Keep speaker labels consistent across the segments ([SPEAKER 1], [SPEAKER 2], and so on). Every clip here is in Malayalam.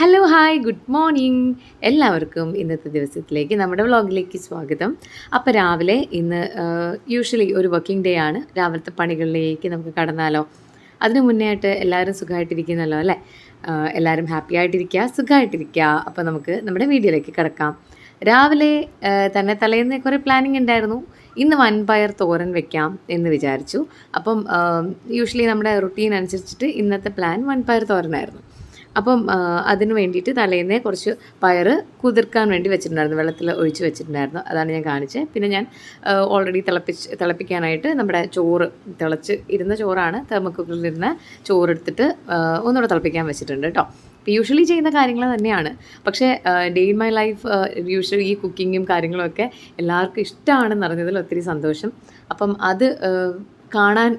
[SPEAKER 1] ഹലോ ഹായ് ഗുഡ് മോർണിംഗ് എല്ലാവർക്കും ഇന്നത്തെ ദിവസത്തിലേക്ക് നമ്മുടെ വ്ളോഗിലേക്ക് സ്വാഗതം. അപ്പോൾ രാവിലെ ഇന്ന് യൂഷ്വലി ഒരു വർക്കിംഗ് ഡേ ആണ്. രാവിലത്തെ പണികളിലേക്ക് നമുക്ക് കടന്നാലോ? അതിനു മുന്നേ ആയിട്ട് എല്ലാവരും സുഖമായിട്ടിരിക്കുന്നല്ലോ അല്ലേ? എല്ലാവരും ഹാപ്പി ആയിട്ടിരിക്കുക സുഖമായിട്ടിരിക്കുക അപ്പോൾ നമുക്ക് നമ്മുടെ വീഡിയോയിലേക്ക് കിടക്കാം. രാവിലെ തന്നെ തലേന്ന് കുറേ പ്ലാനിങ് ഉണ്ടായിരുന്നു. ഇന്ന് വൻപയർ തോരൻ വെക്കാം എന്ന് വിചാരിച്ചു. അപ്പം യൂഷ്വലി നമ്മുടെ റുട്ടീൻ അനുസരിച്ചിട്ട് ഇന്നത്തെ പ്ലാൻ വൻപയർ തോരനായിരുന്നു. അപ്പം അതിന് വേണ്ടിയിട്ട് തലേന്നേ കുറച്ച് പയർ കുതിർക്കാൻ വേണ്ടി വെച്ചിട്ടുണ്ടായിരുന്നു. വെള്ളത്തിൽ ഒഴിച്ച് വെച്ചിട്ടുണ്ടായിരുന്നു. അതാണ് ഞാൻ കാണിച്ചത് പിന്നെ ഞാൻ ഓൾറെഡി തിളപ്പിച്ച് തിളപ്പിക്കാനായിട്ട് നമ്മുടെ ചോറ് തിളച്ച് ഇരുന്ന ചോറാണ് തെർമക്കുക്കറിൽ ഇരുന്ന ചോറെടുത്തിട്ട് ഒന്നുകൂടെ തിളപ്പിക്കാൻ വെച്ചിട്ടുണ്ട് കേട്ടോ യൂഷ്വലി ചെയ്യുന്ന കാര്യങ്ങൾ തന്നെയാണ്. പക്ഷേ day in my life usually ഈ കുക്കിങ്ങും കാര്യങ്ങളൊക്കെ എല്ലാവർക്കും ഇഷ്ടമാണെന്ന് അറിഞ്ഞതിൽ ഒത്തിരി സന്തോഷം. അപ്പം അത് കാണാൻ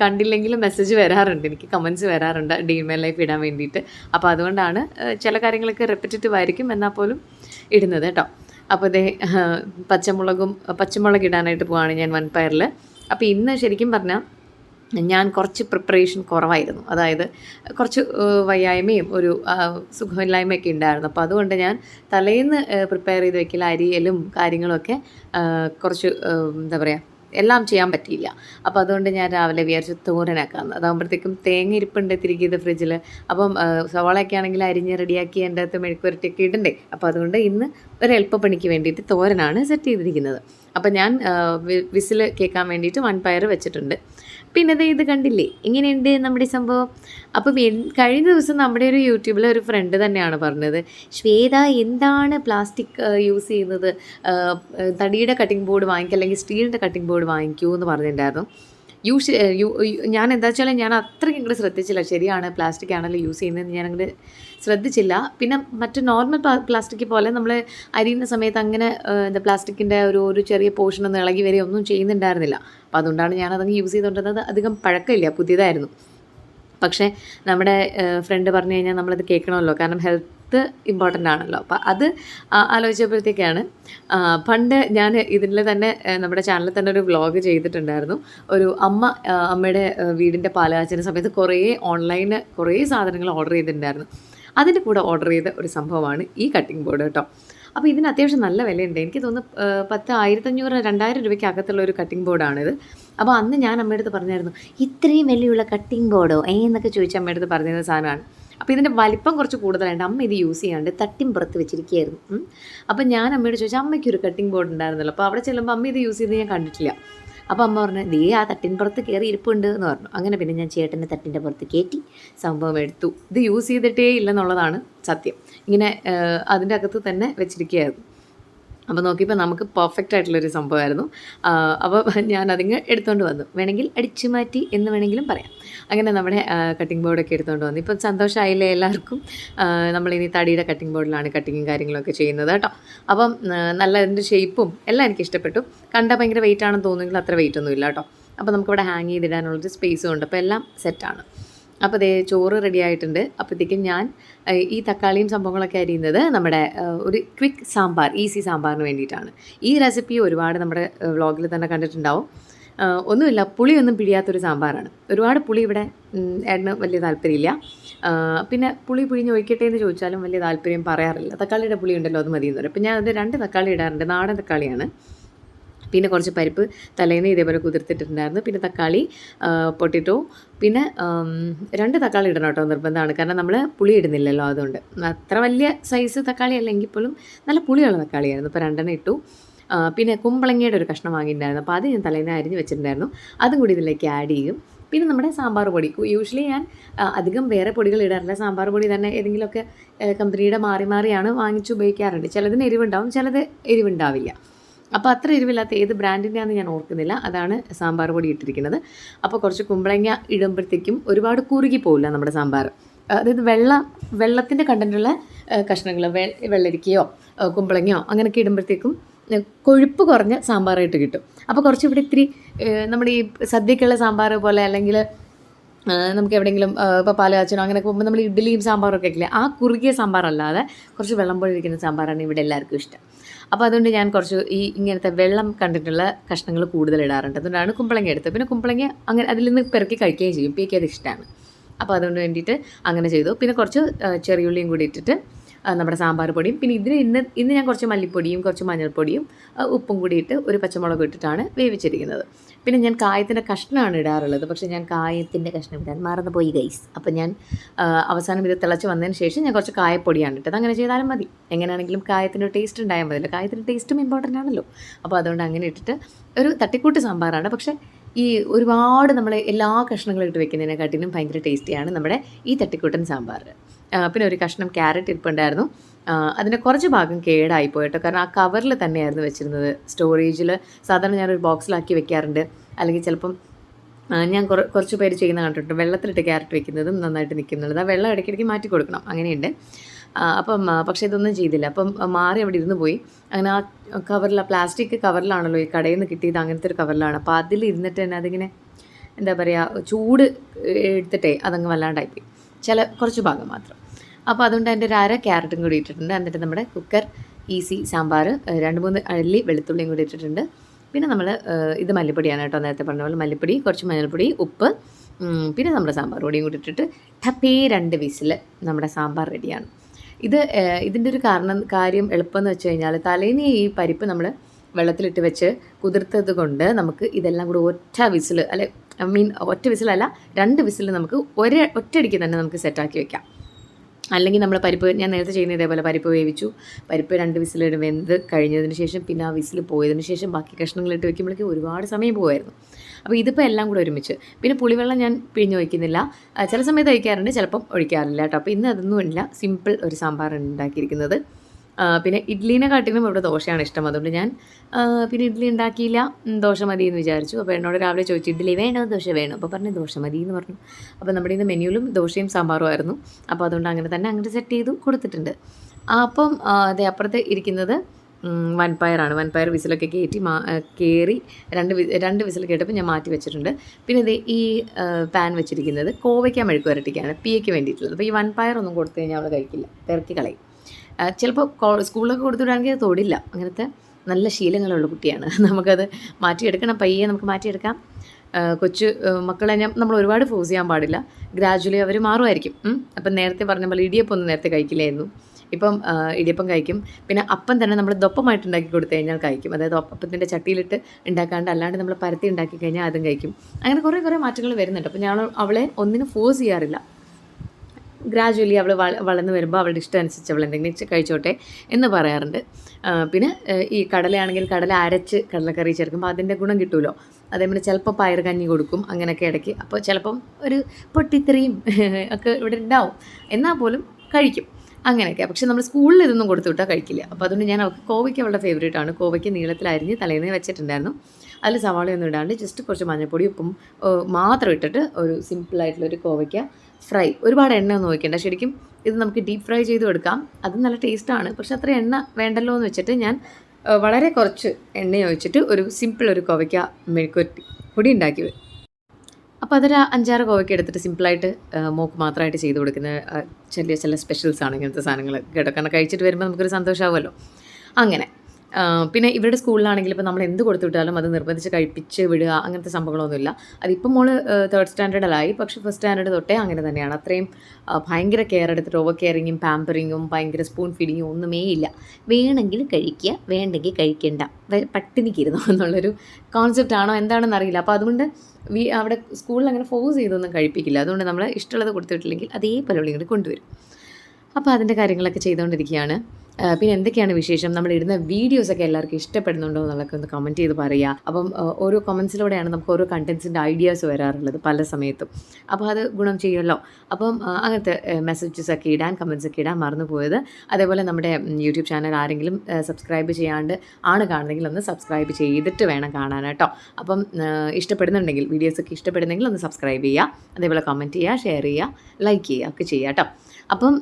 [SPEAKER 1] കണ്ടില്ലെങ്കിലും മെസ്സേജ് വരാറുണ്ട്. എനിക്ക് കമൻസ് വരാറുണ്ട്. ഡി മൈ ലൈഫ് ഇടാൻ വേണ്ടിയിട്ട്. അപ്പോൾ അതുകൊണ്ടാണ് ചില കാര്യങ്ങളൊക്കെ റെപ്പിറ്റേറ്റീവ് ആയിരിക്കും എന്നാൽ പോലും ഇടുന്നത് കേട്ടോ. അപ്പോൾ ഇതേ പച്ചമുളകും പച്ചമുളക് ഇടാനായിട്ട് പോവാണ് ഞാൻ വൻപയറിൽ അപ്പോൾ ഇന്ന് ശരിക്കും പറഞ്ഞാൽ ഞാൻ കുറച്ച് പ്രിപ്പറേഷൻ കുറവായിരുന്നു. അതായത് കുറച്ച് വയ്യായ്മയും ഒരു സുഖമില്ലായ്മയൊക്കെ ഉണ്ടായിരുന്നു. അപ്പോൾ അതുകൊണ്ട് ഞാൻ തലേന്ന് പ്രിപ്പയർ ചെയ്ത് വെക്കൽ അരിയലും കാര്യങ്ങളൊക്കെ കുറച്ച് എന്താ പറയുക എല്ലാം ചെയ്യാൻ പറ്റിയില്ല. അപ്പോൾ അതുകൊണ്ട് ഞാൻ രാവിലെ വിചാരിച്ചു തോരനാക്കാമെന്ന് അതാകുമ്പോഴത്തേക്കും തേങ്ങ ഇരിപ്പുണ്ട് തിരികിയത് ഫ്രിഡ്ജിൽ അപ്പം സവാളയൊക്കെ ആണെങ്കിൽ അരിഞ്ഞ് റെഡിയാക്കി എന്റെ അകത്ത് മെഴുക്കുരട്ടിയൊക്കെ ഇടണ്ടേ? അപ്പോൾ അതുകൊണ്ട് ഇന്ന് ഒരു എളുപ്പപ്പണിക്ക് വേണ്ടിയിട്ട് തോരനാണ് സെറ്റ് ചെയ്തിരിക്കുന്നത്. അപ്പോൾ ഞാൻ വിസിൽ കേൾക്കാൻ വേണ്ടിയിട്ട് വൺ പയർ വെച്ചിട്ടുണ്ട്. പിന്നെ ദേ ഇത് കണ്ടില്ലേ? എങ്ങനെയുണ്ട് നമ്മുടെ സംഭവം. അപ്പം കഴിഞ്ഞ ദിവസം നമ്മുടെ ഒരു യൂട്യൂബിലെ ഒരു ഫ്രണ്ട് തന്നെയാണ് പറഞ്ഞത്. ശ്വേത എന്താണ് പ്ലാസ്റ്റിക് യൂസ് ചെയ്യുന്നത്? തടിയുടെ കട്ടിംഗ് ബോർഡ് വാങ്ങിക്കുക അല്ലെങ്കിൽ സ്റ്റീലിന്റെ കട്ടിംഗ് ബോർഡ് വാങ്ങിക്കൂ എന്ന് പറഞ്ഞിട്ടുണ്ടായിരുന്നു. യൂസ് ഞാൻ എന്താ വെച്ചാൽ ഞാൻ അത്രയ്ക്ക് ഇങ്ങോട്ട് ശ്രദ്ധിച്ചില്ല. ശരിയാണ് പ്ലാസ്റ്റിക് ആണല്ലോ യൂസ് ചെയ്യുന്നത് ഞാൻ ശ്രദ്ധിച്ചില്ല. പിന്നെ മറ്റു നോർമൽ പ്ലാസ്റ്റിക് പോലെ നമ്മൾ അരിയുന്ന സമയത്ത് അങ്ങനെ എന്താ പ്ലാസ്റ്റിക്കിന്റെ ഒരു ഒരു ചെറിയ പോർഷൻ ഒന്നും ഇളകി വരെ ഒന്നും ചെയ്യുന്നുണ്ടായിരുന്നില്ല. അപ്പോൾ അതുകൊണ്ടാണ് ഞാൻ അതങ്ങ് യൂസ് ചെയ്തുകൊണ്ടിരുന്നത് അധികം പഴക്കമില്ല പുതിയതായിരുന്നു. പക്ഷേ നമ്മുടെ ഫ്രണ്ട് പറഞ്ഞു കഴിഞ്ഞാൽ നമ്മളത് കേൾക്കണമല്ലോ. കാരണം ഹെൽത്ത് ഇമ്പോർട്ടന്റ് ആണല്ലോ. അപ്പോൾ അത് ആലോചിച്ചപ്പോഴത്തേക്കാണ് പണ്ട് ഞാൻ ഇതിൽ തന്നെ നമ്മുടെ ചാനലിൽ തന്നെ ഒരു വ്ളോഗ് ചെയ്തിട്ടുണ്ടായിരുന്നു. ഒരു അമ്മ അമ്മയുടെ വീടിന്റെ പാലാച്ചിന സമയത്ത് കുറേ ഓൺലൈന് കുറേ സാധനങ്ങൾ ഓർഡർ ചെയ്തിട്ടുണ്ടായിരുന്നു. അതിന്റെ കൂടെ ഓർഡർ ചെയ്ത ഒരു സംഭവമാണ് ഈ കട്ടിംഗ് ബോർഡ് കേട്ടോ. അപ്പോൾ ഇതിന് അത്യാവശ്യം നല്ല വിലയുണ്ട്. എനിക്ക് തോന്നുന്നു പത്ത് ആയിരത്തഞ്ഞൂറ് രണ്ടായിരം രൂപയ്ക്ക് അകത്തുള്ള ഒരു കട്ടിംഗ് ബോർഡാണിത് അപ്പോൾ അന്ന് ഞാൻ അമ്മയുടെ അടുത്ത് പറഞ്ഞായിരുന്നു ഇത്രയും വിലയുള്ള കട്ടിംഗ് ബോർഡോ ഏ? എന്നൊക്കെ ചോദിച്ച് അമ്മയുടെ അടുത്ത് പറഞ്ഞിരുന്ന സാധനമാണ്. അപ്പോൾ ഇതിന്റെ വലിപ്പം കുറച്ച് കൂടുതലായിട്ട് അമ്മ ഇത് യൂസ് ചെയ്യാണ്ട് തട്ടിമ്പുറത്ത് വെച്ചിരിക്കുകയായിരുന്നു. ഉം. അപ്പോൾ ഞാൻ അമ്മയോട് ചോദിച്ചാൽ അമ്മയ്ക്ക് ഒരു കട്ടിംഗ് ബോർഡ് ഉണ്ടായിരുന്നല്ലോ. അപ്പോൾ അവിടെ ചെല്ലുമ്പോൾ അമ്മ ഇത് യൂസ് ചെയ്ത് ഞാൻ കണ്ടിട്ടില്ല. അപ്പോൾ അമ്മ പറഞ്ഞു ദേ ആ തട്ടിൻപുറത്ത് കയറി ഇരിപ്പുണ്ട് എന്ന് പറഞ്ഞു. അങ്ങനെ പിന്നെ ഞാൻ ചേട്ടന്റെ തട്ടിന്റെ പുറത്ത് കയറ്റി സംഭവം എടുത്തു. ഇത് യൂസ് ചെയ്തിട്ടേ ഇല്ലെന്നുള്ളതാണ് സത്യം. ഇങ്ങനെ അതിന്റെ അകത്ത് തന്നെ വെച്ചിരിക്കുകയായിരുന്നു. അപ്പോൾ നോക്കിയപ്പോൾ നമുക്ക് പെർഫെക്റ്റ് ആയിട്ടുള്ളൊരു സംഭവമായിരുന്നു. അപ്പോൾ ഞാൻ അതിങ്ങ് എടുത്തുകൊണ്ട് വന്നു. വേണമെങ്കിൽ അടിച്ചു മാറ്റി എന്ന് വേണമെങ്കിലും പറയാം. അങ്ങനെ നമ്മുടെ കട്ടിംഗ് ബോർഡൊക്കെ എടുത്തുകൊണ്ട് വന്നു. ഇപ്പം സന്തോഷമായില്ലേ എല്ലാവർക്കും? നമ്മളിനി തടിയുടെ കട്ടിംഗ് ബോർഡിലാണ് കട്ടിങ്ങും കാര്യങ്ങളൊക്കെ ചെയ്യുന്നത് കേട്ടോ. അപ്പം നല്ല അതിന്റെ ഷേപ്പും എല്ലാം എനിക്ക് ഇഷ്ടപ്പെട്ടു. കണ്ട ഭയങ്കര വെയിറ്റ് ആണെന്ന് തോന്നുമെങ്കിൽ അത്ര വെയിറ്റ് ഒന്നും ഇല്ല കേട്ടോ. അപ്പോൾ നമുക്കിവിടെ ഹാങ് ചെയ്തിടാനുള്ളൊരു സ്പേസും ഉണ്ട്. അപ്പോൾ എല്ലാം സെറ്റാണ് അപ്പോൾ ദേ ചോറ് റെഡി ആയിട്ടുണ്ട്. അപ്പോഴത്തേക്കും ഞാൻ ഈ തക്കാളിയും സംഭവങ്ങളൊക്കെ അരിയുന്നത് നമ്മുടെ ഒരു ക്വിക്ക് സാമ്പാർ ഈസി സാമ്പാറിന് വേണ്ടിയിട്ടാണ്. ഈ റെസിപ്പി ഒരുപാട് നമ്മുടെ വ്ളോഗിൽ തന്നെ കണ്ടിട്ടുണ്ടാവും. ഒന്നുമില്ല പുളിയൊന്നും പിഴിയാത്തൊരു സാമ്പാറാണ്. ഒരുപാട് പുളി ഇവിടെ ഏട്ടന് വലിയ താല്പര്യമില്ല. പിന്നെ പുളി പിഴിഞ്ഞ് ഒഴിക്കട്ടെ എന്ന് ചോദിച്ചാലും വലിയ താല്പര്യം പറയാറില്ല. തക്കാളിയുടെ പുളി ഉണ്ടല്ലോ അത് മതി എന്ന് പറയും. അപ്പം ഞാൻ അതിന്റെ രണ്ട് തക്കാളി ഇടാറുണ്ട്. നാടൻ തക്കാളിയാണ്. പിന്നെ കുറച്ച് പരിപ്പ് തലേന്ന് ഇതേപോലെ കുതിർത്തിട്ടുണ്ടായിരുന്നു പിന്നെ തക്കാളി പൊട്ടിറ്റോ പിന്നെ രണ്ട് തക്കാളി ഇടണം കേട്ടോ നിർബന്ധമാണ്. കാരണം നമ്മൾ പുളി ഇടുന്നില്ലല്ലോ അതുകൊണ്ട്. അത്ര വലിയ സൈസ് തക്കാളി അല്ലെങ്കിൽ പോലും നല്ല പുളിയുള്ള തക്കാളിയായിരുന്നു. ഇപ്പോൾ രണ്ടെണ്ണം ഇട്ടു. പിന്നെ കുമ്പളങ്ങയുടെ ഒരു കഷ്ണം വാങ്ങിയിട്ടുണ്ടായിരുന്നു. അപ്പോൾ അത് ഞാൻ തലേന്ന് അരിഞ്ഞ് വെച്ചിട്ടുണ്ടായിരുന്നു. അതും കൂടി ഇതിലേക്ക് ആഡ് ചെയ്യും. പിന്നെ നമ്മുടെ സാമ്പാർ പൊടി. യൂഷ്വലി ഞാൻ അധികം വേറെ പൊടികൾ ഇടാറില്ല. സാമ്പാർ പൊടി തന്നെ ഏതെങ്കിലുമൊക്കെ കമ്പനിയുടെ മാറി മാറിയാണ് വാങ്ങിച്ച് ഉപയോഗിക്കാറുണ്ട്. ചിലതിന് എരിവുണ്ടാവും ചിലത് എരിവുണ്ടാവില്ല. അപ്പോൾ അത്ര എരിവില്ലാത്ത ഏത് ബ്രാൻഡിന്റെയാണെന്ന് ഞാൻ ഓർക്കുന്നില്ല. അതാണ് സാമ്പാർ പൊടി ഇട്ടിരിക്കുന്നത്. അപ്പോൾ കുറച്ച് കുമ്പളങ്ങ ഇടുമ്പോഴത്തേക്കും ഒരുപാട് കുറുകി പോവില്ല നമ്മുടെ സാമ്പാർ. അതായത് വെള്ള വെള്ളത്തിന്റെ കണ്ടന്റുള്ള കഷ്ണങ്ങൾ വെ വെള്ളരിക്കയോ കുമ്പളങ്ങയോ അങ്ങനെയൊക്കെ ഇടുമ്പോഴത്തേക്കും കൊഴുപ്പ് കുറഞ്ഞ സാമ്പാറായിട്ട് കിട്ടും. അപ്പോൾ കുറച്ച് ഇവിടെ ഇത്തിരി നമ്മുടെ ഈ സദ്യക്കുള്ള സാമ്പാർ പോലെ അല്ലെങ്കിൽ നമുക്ക് എവിടെയെങ്കിലും ഇപ്പോൾ പാലകാച്ചനോ അങ്ങനെ പോകുമ്പോൾ നമ്മൾ ഇഡ്ഡലിയും സാമ്പാറും ഒക്കെ ഇല്ലേ ആ കുറുകിയ സാമ്പാറല്ലാതെ കുറച്ച് വെള്ളം പോലെ ഇരിക്കുന്ന സാമ്പാറാണ് ഇവിടെ എല്ലാവർക്കും ഇഷ്ടം. അപ്പോൾ അതുകൊണ്ട് ഞാൻ കുറച്ച് ഈ ഇങ്ങനത്തെ വെള്ളം കണ്ടിട്ടുള്ള കഷ്ണങ്ങൾ കൂടുതൽ ഇടാറുണ്ട്. അതുകൊണ്ടാണ് കുമ്പളങ്ങ എടുത്തത്. പിന്നെ കുമ്പളങ്ങ അങ്ങനെ അതിൽ നിന്ന് പെറുക്കി കഴിക്കുകയും ചെയ്യും. പിക്ക് അത് ഇഷ്ടമാണ് അപ്പോൾ അതുകൊണ്ട് വേണ്ടിയിട്ട് അങ്ങനെ ചെയ്തു. പിന്നെ കുറച്ച് ചെറിയുള്ളിയും കൂടി ഇട്ടിട്ട് നമ്മുടെ സാമ്പാർ പൊടിയും പിന്നെ ഇതിന് ഇന്ന് ഇന്ന് ഞാൻ കുറച്ച് മല്ലിപ്പൊടിയും കുറച്ച് മഞ്ഞൾപ്പൊടിയും ഉപ്പും കൂടിയിട്ട് ഒരു പച്ചമുളക് ഇട്ടിട്ടാണ് വേവിച്ചിരിക്കുന്നത്. പിന്നെ ഞാൻ കായത്തിന്റെ കഷ്ണമാണ് ഇടാറുള്ളത്. പക്ഷേ ഞാൻ കായത്തിന്റെ കഷ്ണം ഇടാൻ മറന്നുപോയി ഗൈസ് അപ്പം ഞാൻ അവസാനം ഇത് തിളച്ച് വന്നതിന് ശേഷം ഞാൻ കുറച്ച് കായപ്പൊടിയാണ് ഇട്ടത്. അങ്ങനെ ചെയ്താലും മതി. എങ്ങനെയാണെങ്കിലും കായത്തിന്റെ ടേസ്റ്റ് ഉണ്ടായാൽ മതിയല്ലോ കായത്തിന്റെ ടേസ്റ്റും ഇമ്പോർട്ടന്റ് ആണല്ലോ. അപ്പോൾ അതുകൊണ്ട് അങ്ങനെ ഇട്ടിട്ട് ഒരു തട്ടിക്കൂട്ട് സാമ്പാറാണ്. പക്ഷേ ഈ ഒരുപാട് നമ്മൾ എല്ലാ കഷ്ണങ്ങളും ഇട്ട് വെക്കുന്നതിനെക്കാട്ടിലും ഭയങ്കര ടേസ്റ്റിയാണ് നമ്മുടെ ഈ തട്ടിക്കൂട്ടൻ സാമ്പാർ. പിന്നെ ഒരു കഷ്ണം ക്യാരറ്റ് ഇരിപ്പുണ്ടായിരുന്നു. അതിന്റെ കുറച്ച് ഭാഗം കേടായി പോയിട്ടോ. കാരണം ആ കവറിൽ തന്നെയായിരുന്നു വെച്ചിരുന്നത്. സ്റ്റോറേജിൽ സാധാരണ ഞാനൊരു ബോക്സിലാക്കി വെക്കാറുണ്ട്. അല്ലെങ്കിൽ ചിലപ്പം ഞാൻ കുറ കുറച്ച് പേര് ചെയ്യുന്ന കണ്ടിട്ടുണ്ട്. വെള്ളത്തിലിട്ട് ക്യാരറ്റ് വെക്കുന്നതും നന്നായിട്ട് നിൽക്കുന്നുള്ളത് ആ വെള്ളം ഇടയ്ക്കിടയ്ക്ക് മാറ്റി കൊടുക്കണം. അങ്ങനെയുണ്ട്. അപ്പം പക്ഷേ ഇതൊന്നും ചെയ്തില്ല. അപ്പം മാറി അവിടെ ഇരുന്ന് പോയി. അങ്ങനെ ആ കവറിൽ ആ പ്ലാസ്റ്റിക് കവറിലാണല്ലോ ഈ കടയിൽ നിന്ന് കിട്ടിയത്. അങ്ങനത്തെ ഒരു കവറിലാണ്. അപ്പോൾ അതിൽ ഇരുന്നിട്ട് തന്നെ അതിങ്ങനെ എന്താ പറയുക ചൂട് എടുത്തിട്ടേ അതങ്ങ് വല്ലാണ്ടായിപ്പോയി ചില കുറച്ച് ഭാഗം മാത്രം. അപ്പോൾ അതുകൊണ്ട് അതിന്റെ ഒരു അര ക്യാരറ്റും കൂടി ഇട്ടിട്ടുണ്ട്. എന്നിട്ട് നമ്മുടെ കുക്കർ ഈസി സാമ്പാർ രണ്ട് മൂന്ന് അള്ളി വെളുത്തുള്ളിയും കൂടി ഇട്ടിട്ടുണ്ട്. പിന്നെ നമ്മൾ ഇത് മല്ലിപ്പൊടിയാണ് കേട്ടോ നേരത്തെ പറഞ്ഞ പോലെ മല്ലിപ്പൊടി കുറച്ച് മഞ്ഞൾപ്പൊടി ഉപ്പ് പിന്നെ നമ്മുടെ സാമ്പാർ പൊടിയും കൂടി ഇട്ടിട്ട് ടപ്പേ രണ്ട് വിസിൽ നമ്മുടെ സാമ്പാർ റെഡിയാണ്. ഇത് ഇതിന്റെ ഒരു കാരണം കാര്യം എളുപ്പമെന്ന് വെച്ച് കഴിഞ്ഞാൽ തലേന്ന് ഈ പരിപ്പ് നമ്മൾ വെള്ളത്തിലിട്ട് വെച്ച് കുതിർത്തത് കൊണ്ട് നമുക്ക് ഇതെല്ലാം കൂടി ഒറ്റ വിസിൽ അല്ലെ മീൻ ഒറ്റ വിസിലല്ല രണ്ട് വിസിൽ നമുക്ക് ഒരേ ഒറ്റയടിക്ക് തന്നെ നമുക്ക് സെറ്റാക്കി വെക്കാം. അല്ലെങ്കിൽ നമ്മൾ പരിപ്പ് ഞാൻ നേരത്തെ ചെയ്യുന്ന ഇതേപോലെ പരിപ്പ് വേവിച്ചു. പരിപ്പ് രണ്ട് വിസിലിട്ട് വെന്ത് കഴിഞ്ഞതിന് ശേഷം പിന്നെ ആ വിസിൽ പോയതിന് ശേഷം ബാക്കി കഷ്ണങ്ങളിട്ട് വെക്കുമ്പോഴേക്കും ഒരുപാട് സമയം പോകുമായിരുന്നു. അപ്പോൾ ഇതിപ്പോൾ എല്ലാം കൂടെ ഒരുമിച്ച്. പിന്നെ പുളിവെള്ളം ഞാൻ പിഴിഞ്ഞ് ഒഴിക്കുന്നില്ല. ചില സമയത്ത് ഒഴിക്കാറുണ്ട് ചിലപ്പം ഒഴിക്കാറില്ല കേട്ടോ. അപ്പോൾ ഇന്ന് അതൊന്നുമില്ല സിമ്പിൾ ഒരു സാമ്പാറാണ് ഉണ്ടാക്കിയിരിക്കുന്നത്. പിന്നെ ഇഡ്ലീനെ കാട്ടിലും ഇവിടെ ദോശയാണ് ഇഷ്ടം. അതുകൊണ്ട് ഞാൻ പിന്നെ ഇഡ്ഡലി ഉണ്ടാക്കിയില്ല. ദോശ മതി എന്ന് വിചാരിച്ചു. അപ്പോൾ എന്നോട് രാവിലെ ചോദിച്ചു ഇഡ്ഡലി വേണോ? ദോശ വേണോ? അപ്പോൾ പറഞ്ഞു ദോശ മതി എന്ന് പറഞ്ഞു. അപ്പോൾ നമ്മുടെ ഇന്ന് മെനുവിലും ദോശയും സാമ്പാറും ആയിരുന്നു. അപ്പോൾ അതുകൊണ്ട് അങ്ങനെ തന്നെ അങ്ങനെ സെറ്റ് ചെയ്തു കൊടുത്തിട്ടുണ്ട്. അപ്പം അതെ അപ്പുറത്ത് ഇരിക്കുന്നത് വൻപയറാണ്. വൻപയർ വിസിലൊക്കെ കയറ്റി മാ കയറി രണ്ട് രണ്ട് വിസിൽ കേട്ടപ്പോൾ ഞാൻ മാറ്റി വെച്ചിട്ടുണ്ട്. പിന്നെ ഇത് ഈ പാൻ വെച്ചിരിക്കുന്നത് കോവയ്ക്ക മെഴുക്ക് വരട്ടിക്കാണ് പിയയ്ക്ക് വേണ്ടിയിട്ടുള്ളത്. അപ്പോൾ ഈ വൻപയർ ഒന്നും കൊടുത്തു കഴിഞ്ഞാൽ അവൾ കഴിക്കില്ല. തിരക്കി കളയും. ചിലപ്പോൾ സ്കൂളിലൊക്കെ കൊടുത്തുവിടാണെങ്കിൽ അത് തൊടില്ല. അങ്ങനത്തെ നല്ല ശീലങ്ങളുള്ള കുട്ടിയാണ്. നമുക്കത് മാറ്റിയെടുക്കണം. പയ്യെ നമുക്ക് മാറ്റിയെടുക്കാം. കൊച്ചു മക്കളെ ഞാൻ നമ്മൾ ഒരുപാട് ഫോഴ്സ് ചെയ്യാൻ പാടില്ല. ഗ്രാജുവലി അവർ മാറുമായിരിക്കും. അപ്പം നേരത്തെ പറഞ്ഞ പോലെ ഇടിയപ്പം ഒന്നും നേരത്തെ കഴിക്കില്ലായിരുന്നു. ഇപ്പം ഇടിയപ്പം കഴിക്കും. പിന്നെ അപ്പം തന്നെ നമ്മൾ ദൊപ്പമായിട്ട് ഉണ്ടാക്കി കൊടുത്തു കഴിഞ്ഞാൽ കഴിക്കും. അതായത് അപ്പത്തിന്റെ ചട്ടിയിലിട്ട് ഉണ്ടാക്കാണ്ട് അല്ലാണ്ട് നമ്മൾ പരത്തി ഉണ്ടാക്കി കഴിഞ്ഞാൽ അതും കഴിക്കും. അങ്ങനെ കുറേ കുറേ മാറ്റങ്ങൾ വരുന്നുണ്ട്. അപ്പോൾ ഞാൻ അവളെ ഒന്നിനും ഫോഴ്സ് ചെയ്യാറില്ല. ഗ്രാജുവലി അവൾ വളർന്നു വരുമ്പോൾ അവളുടെ ഇഷ്ടം അനുസരിച്ച് അവൾ എന്തെങ്കിലും കഴിച്ചോട്ടെ എന്ന് പറയാറുണ്ട്. പിന്നെ ഈ കടലയാണെങ്കിൽ കടല അരച്ച് കടലക്കറി ചേർക്കുമ്പോൾ അതിന്റെ ഗുണം കിട്ടുമല്ലോ അതേപോലെ ചിലപ്പോൾ പയർ കഞ്ഞി കൊടുക്കും അങ്ങനെയൊക്കെ ഇടയ്ക്ക്. അപ്പോൾ ചിലപ്പം ഒരു പൊട്ടിത്തെറിയും ഒക്കെ ഇവിടെ ഉണ്ടാവും എന്നാൽ പോലും കഴിക്കും. അങ്ങനെയൊക്കെ. പക്ഷെ നമ്മൾ സ്കൂളിൽ ഇതൊന്നും കൊടുത്തു വിട്ടാൽ കഴിക്കില്ല. അപ്പോൾ അതുകൊണ്ട് ഞാൻ അവൾക്ക് കോവയ്ക്ക് അവളുടെ ഫേവറേറ്റ് ആണ്. കോവയ്ക്ക് നീളത്തിൽ അരിഞ്ഞ് തലേന്ന് വെച്ചിട്ടുണ്ടായിരുന്നു. അതിൽ സവാളയൊന്നും ഇടാണ്ട് ജസ്റ്റ് കുറച്ച് മഞ്ഞൾപ്പൊടി ഉപ്പും മാത്രം ഇട്ടിട്ട് ഒരു സിമ്പിളായിട്ടുള്ളൊരു കോവയ്ക്ക ഫ്രൈ. ഒരുപാട് എണ്ണ ഒന്നും ഒഴിക്കേണ്ട. ശരിക്കും ഇത് നമുക്ക് ഡീപ്പ് ഫ്രൈ ചെയ്ത് കൊടുക്കാം അത് നല്ല ടേസ്റ്റാണ് പക്ഷെ അത്ര എണ്ണ വേണ്ടല്ലോ എന്ന് വെച്ചിട്ട് ഞാൻ വളരെ കുറച്ച് എണ്ണ ഒഴിച്ചിട്ട് ഒരു സിമ്പിൾ ഒരു കോവയ്ക്ക മെഴുക്കുവരട്ടി പൊടി ഉണ്ടാക്കി അപ്പോൾ അതൊരു അഞ്ചാറ് കോവയ്ക്ക് എടുത്തിട്ട് സിമ്പിളായിട്ട് മോക്ക് മാത്രമായിട്ട് ചെയ്ത് കൊടുക്കുന്ന ചില സ്പെഷ്യൽസ് ആണ് ഇങ്ങനത്തെ സാധനങ്ങൾ കേട്ടോ കാരണം കഴിച്ചിട്ട് വരുമ്പോൾ നമുക്കൊരു സന്തോഷമാവുമല്ലോ അങ്ങനെ. പിന്നെ ഇവരുടെ സ്കൂളിലാണെങ്കിൽ ഇപ്പോൾ നമ്മൾ എന്ത് കൊടുത്തു വിട്ടാലും അത് നിർബന്ധിച്ച് കഴിപ്പിച്ച് വിടുക അങ്ങനത്തെ സംഭവങ്ങളൊന്നുമില്ല. അതിപ്പം മോൾ തേർഡ് സ്റ്റാൻഡേർഡിലായി. പക്ഷേ ഫസ്റ്റ് സ്റ്റാൻഡേർഡ് തൊട്ടേ അങ്ങനെ തന്നെയാണ്. അത്രയും ഭയങ്കര കെയർ എടുത്തിട്ട് ഓവർ കെയറിങ്ങും പാമ്പറിങ്ങും ഭയങ്കര സ്പൂൺ ഫീഡിങ്ങും ഒന്നുമേ ഇല്ല. വേണമെങ്കിൽ കഴിക്കുക വേണ്ടെങ്കിൽ കഴിക്കേണ്ട. പട്ടിണിക്കിരുന്നു എന്നുള്ളൊരു കോൺസെപ്റ്റ് ആണോ എന്താണെന്ന് അറിയില്ല. അപ്പോൾ അതുകൊണ്ട് വി അവിടെ സ്കൂളിൽ അങ്ങനെ ഫോഴ്സ് ചെയ്തൊന്നും കഴിപ്പിക്കില്ല. അതുകൊണ്ട് നമ്മൾ ഇഷ്ടമുള്ളത് കൊടുത്തിട്ടില്ലെങ്കിൽ അതേപോലെ ഇങ്ങോട്ട് കൊണ്ടുവരും. അപ്പോൾ അതിന്റെ കാര്യങ്ങളൊക്കെ ചെയ്തുകൊണ്ടിരിക്കുകയാണ്. പിന്നെ എന്തൊക്കെയാണ് വിശേഷം? നമ്മൾ ഇടുന്ന വീഡിയോസൊക്കെ എല്ലാവർക്കും ഇഷ്ടപ്പെടുന്നുണ്ടോ എന്നുള്ളതൊക്കെ ഒന്ന് കമന്റ് ചെയ്ത് പറയുക അപ്പം ഓരോ കമൻസിലൂടെയാണ് നമുക്ക് ഓരോ കണ്ടൻസിന്റെ ഐഡിയാസ് വരാറുള്ളത് പല സമയത്തും. അപ്പോൾ അത് ഗുണം ചെയ്യുമല്ലോ. അപ്പം അങ്ങനത്തെ മെസ്സേജസ് ഒക്കെ ഇടാൻ കമൻസ് ഒക്കെ ഇടാൻ മറന്നു പോയത് അതേപോലെ നമ്മുടെ യൂട്യൂബ് ചാനൽ ആരെങ്കിലും സബ്സ്ക്രൈബ് ചെയ്യാണ്ട് ആണ് കാണുന്നെങ്കിൽ ഒന്ന് സബ്സ്ക്രൈബ് ചെയ്തിട്ട് വേണം കാണാൻ കേട്ടോ അപ്പം ഇഷ്ടപ്പെടുന്നുണ്ടെങ്കിൽ വീഡിയോസൊക്കെ ഇഷ്ടപ്പെടുന്നെങ്കിൽ ഒന്ന് സബ്സ്ക്രൈബ് ചെയ്യുക അതേപോലെ കമന്റ് ചെയ്യുക ഷെയർ ചെയ്യുക ലൈക്ക് ചെയ്യുക ഒക്കെ ചെയ്യുക കേട്ടോ അപ്പം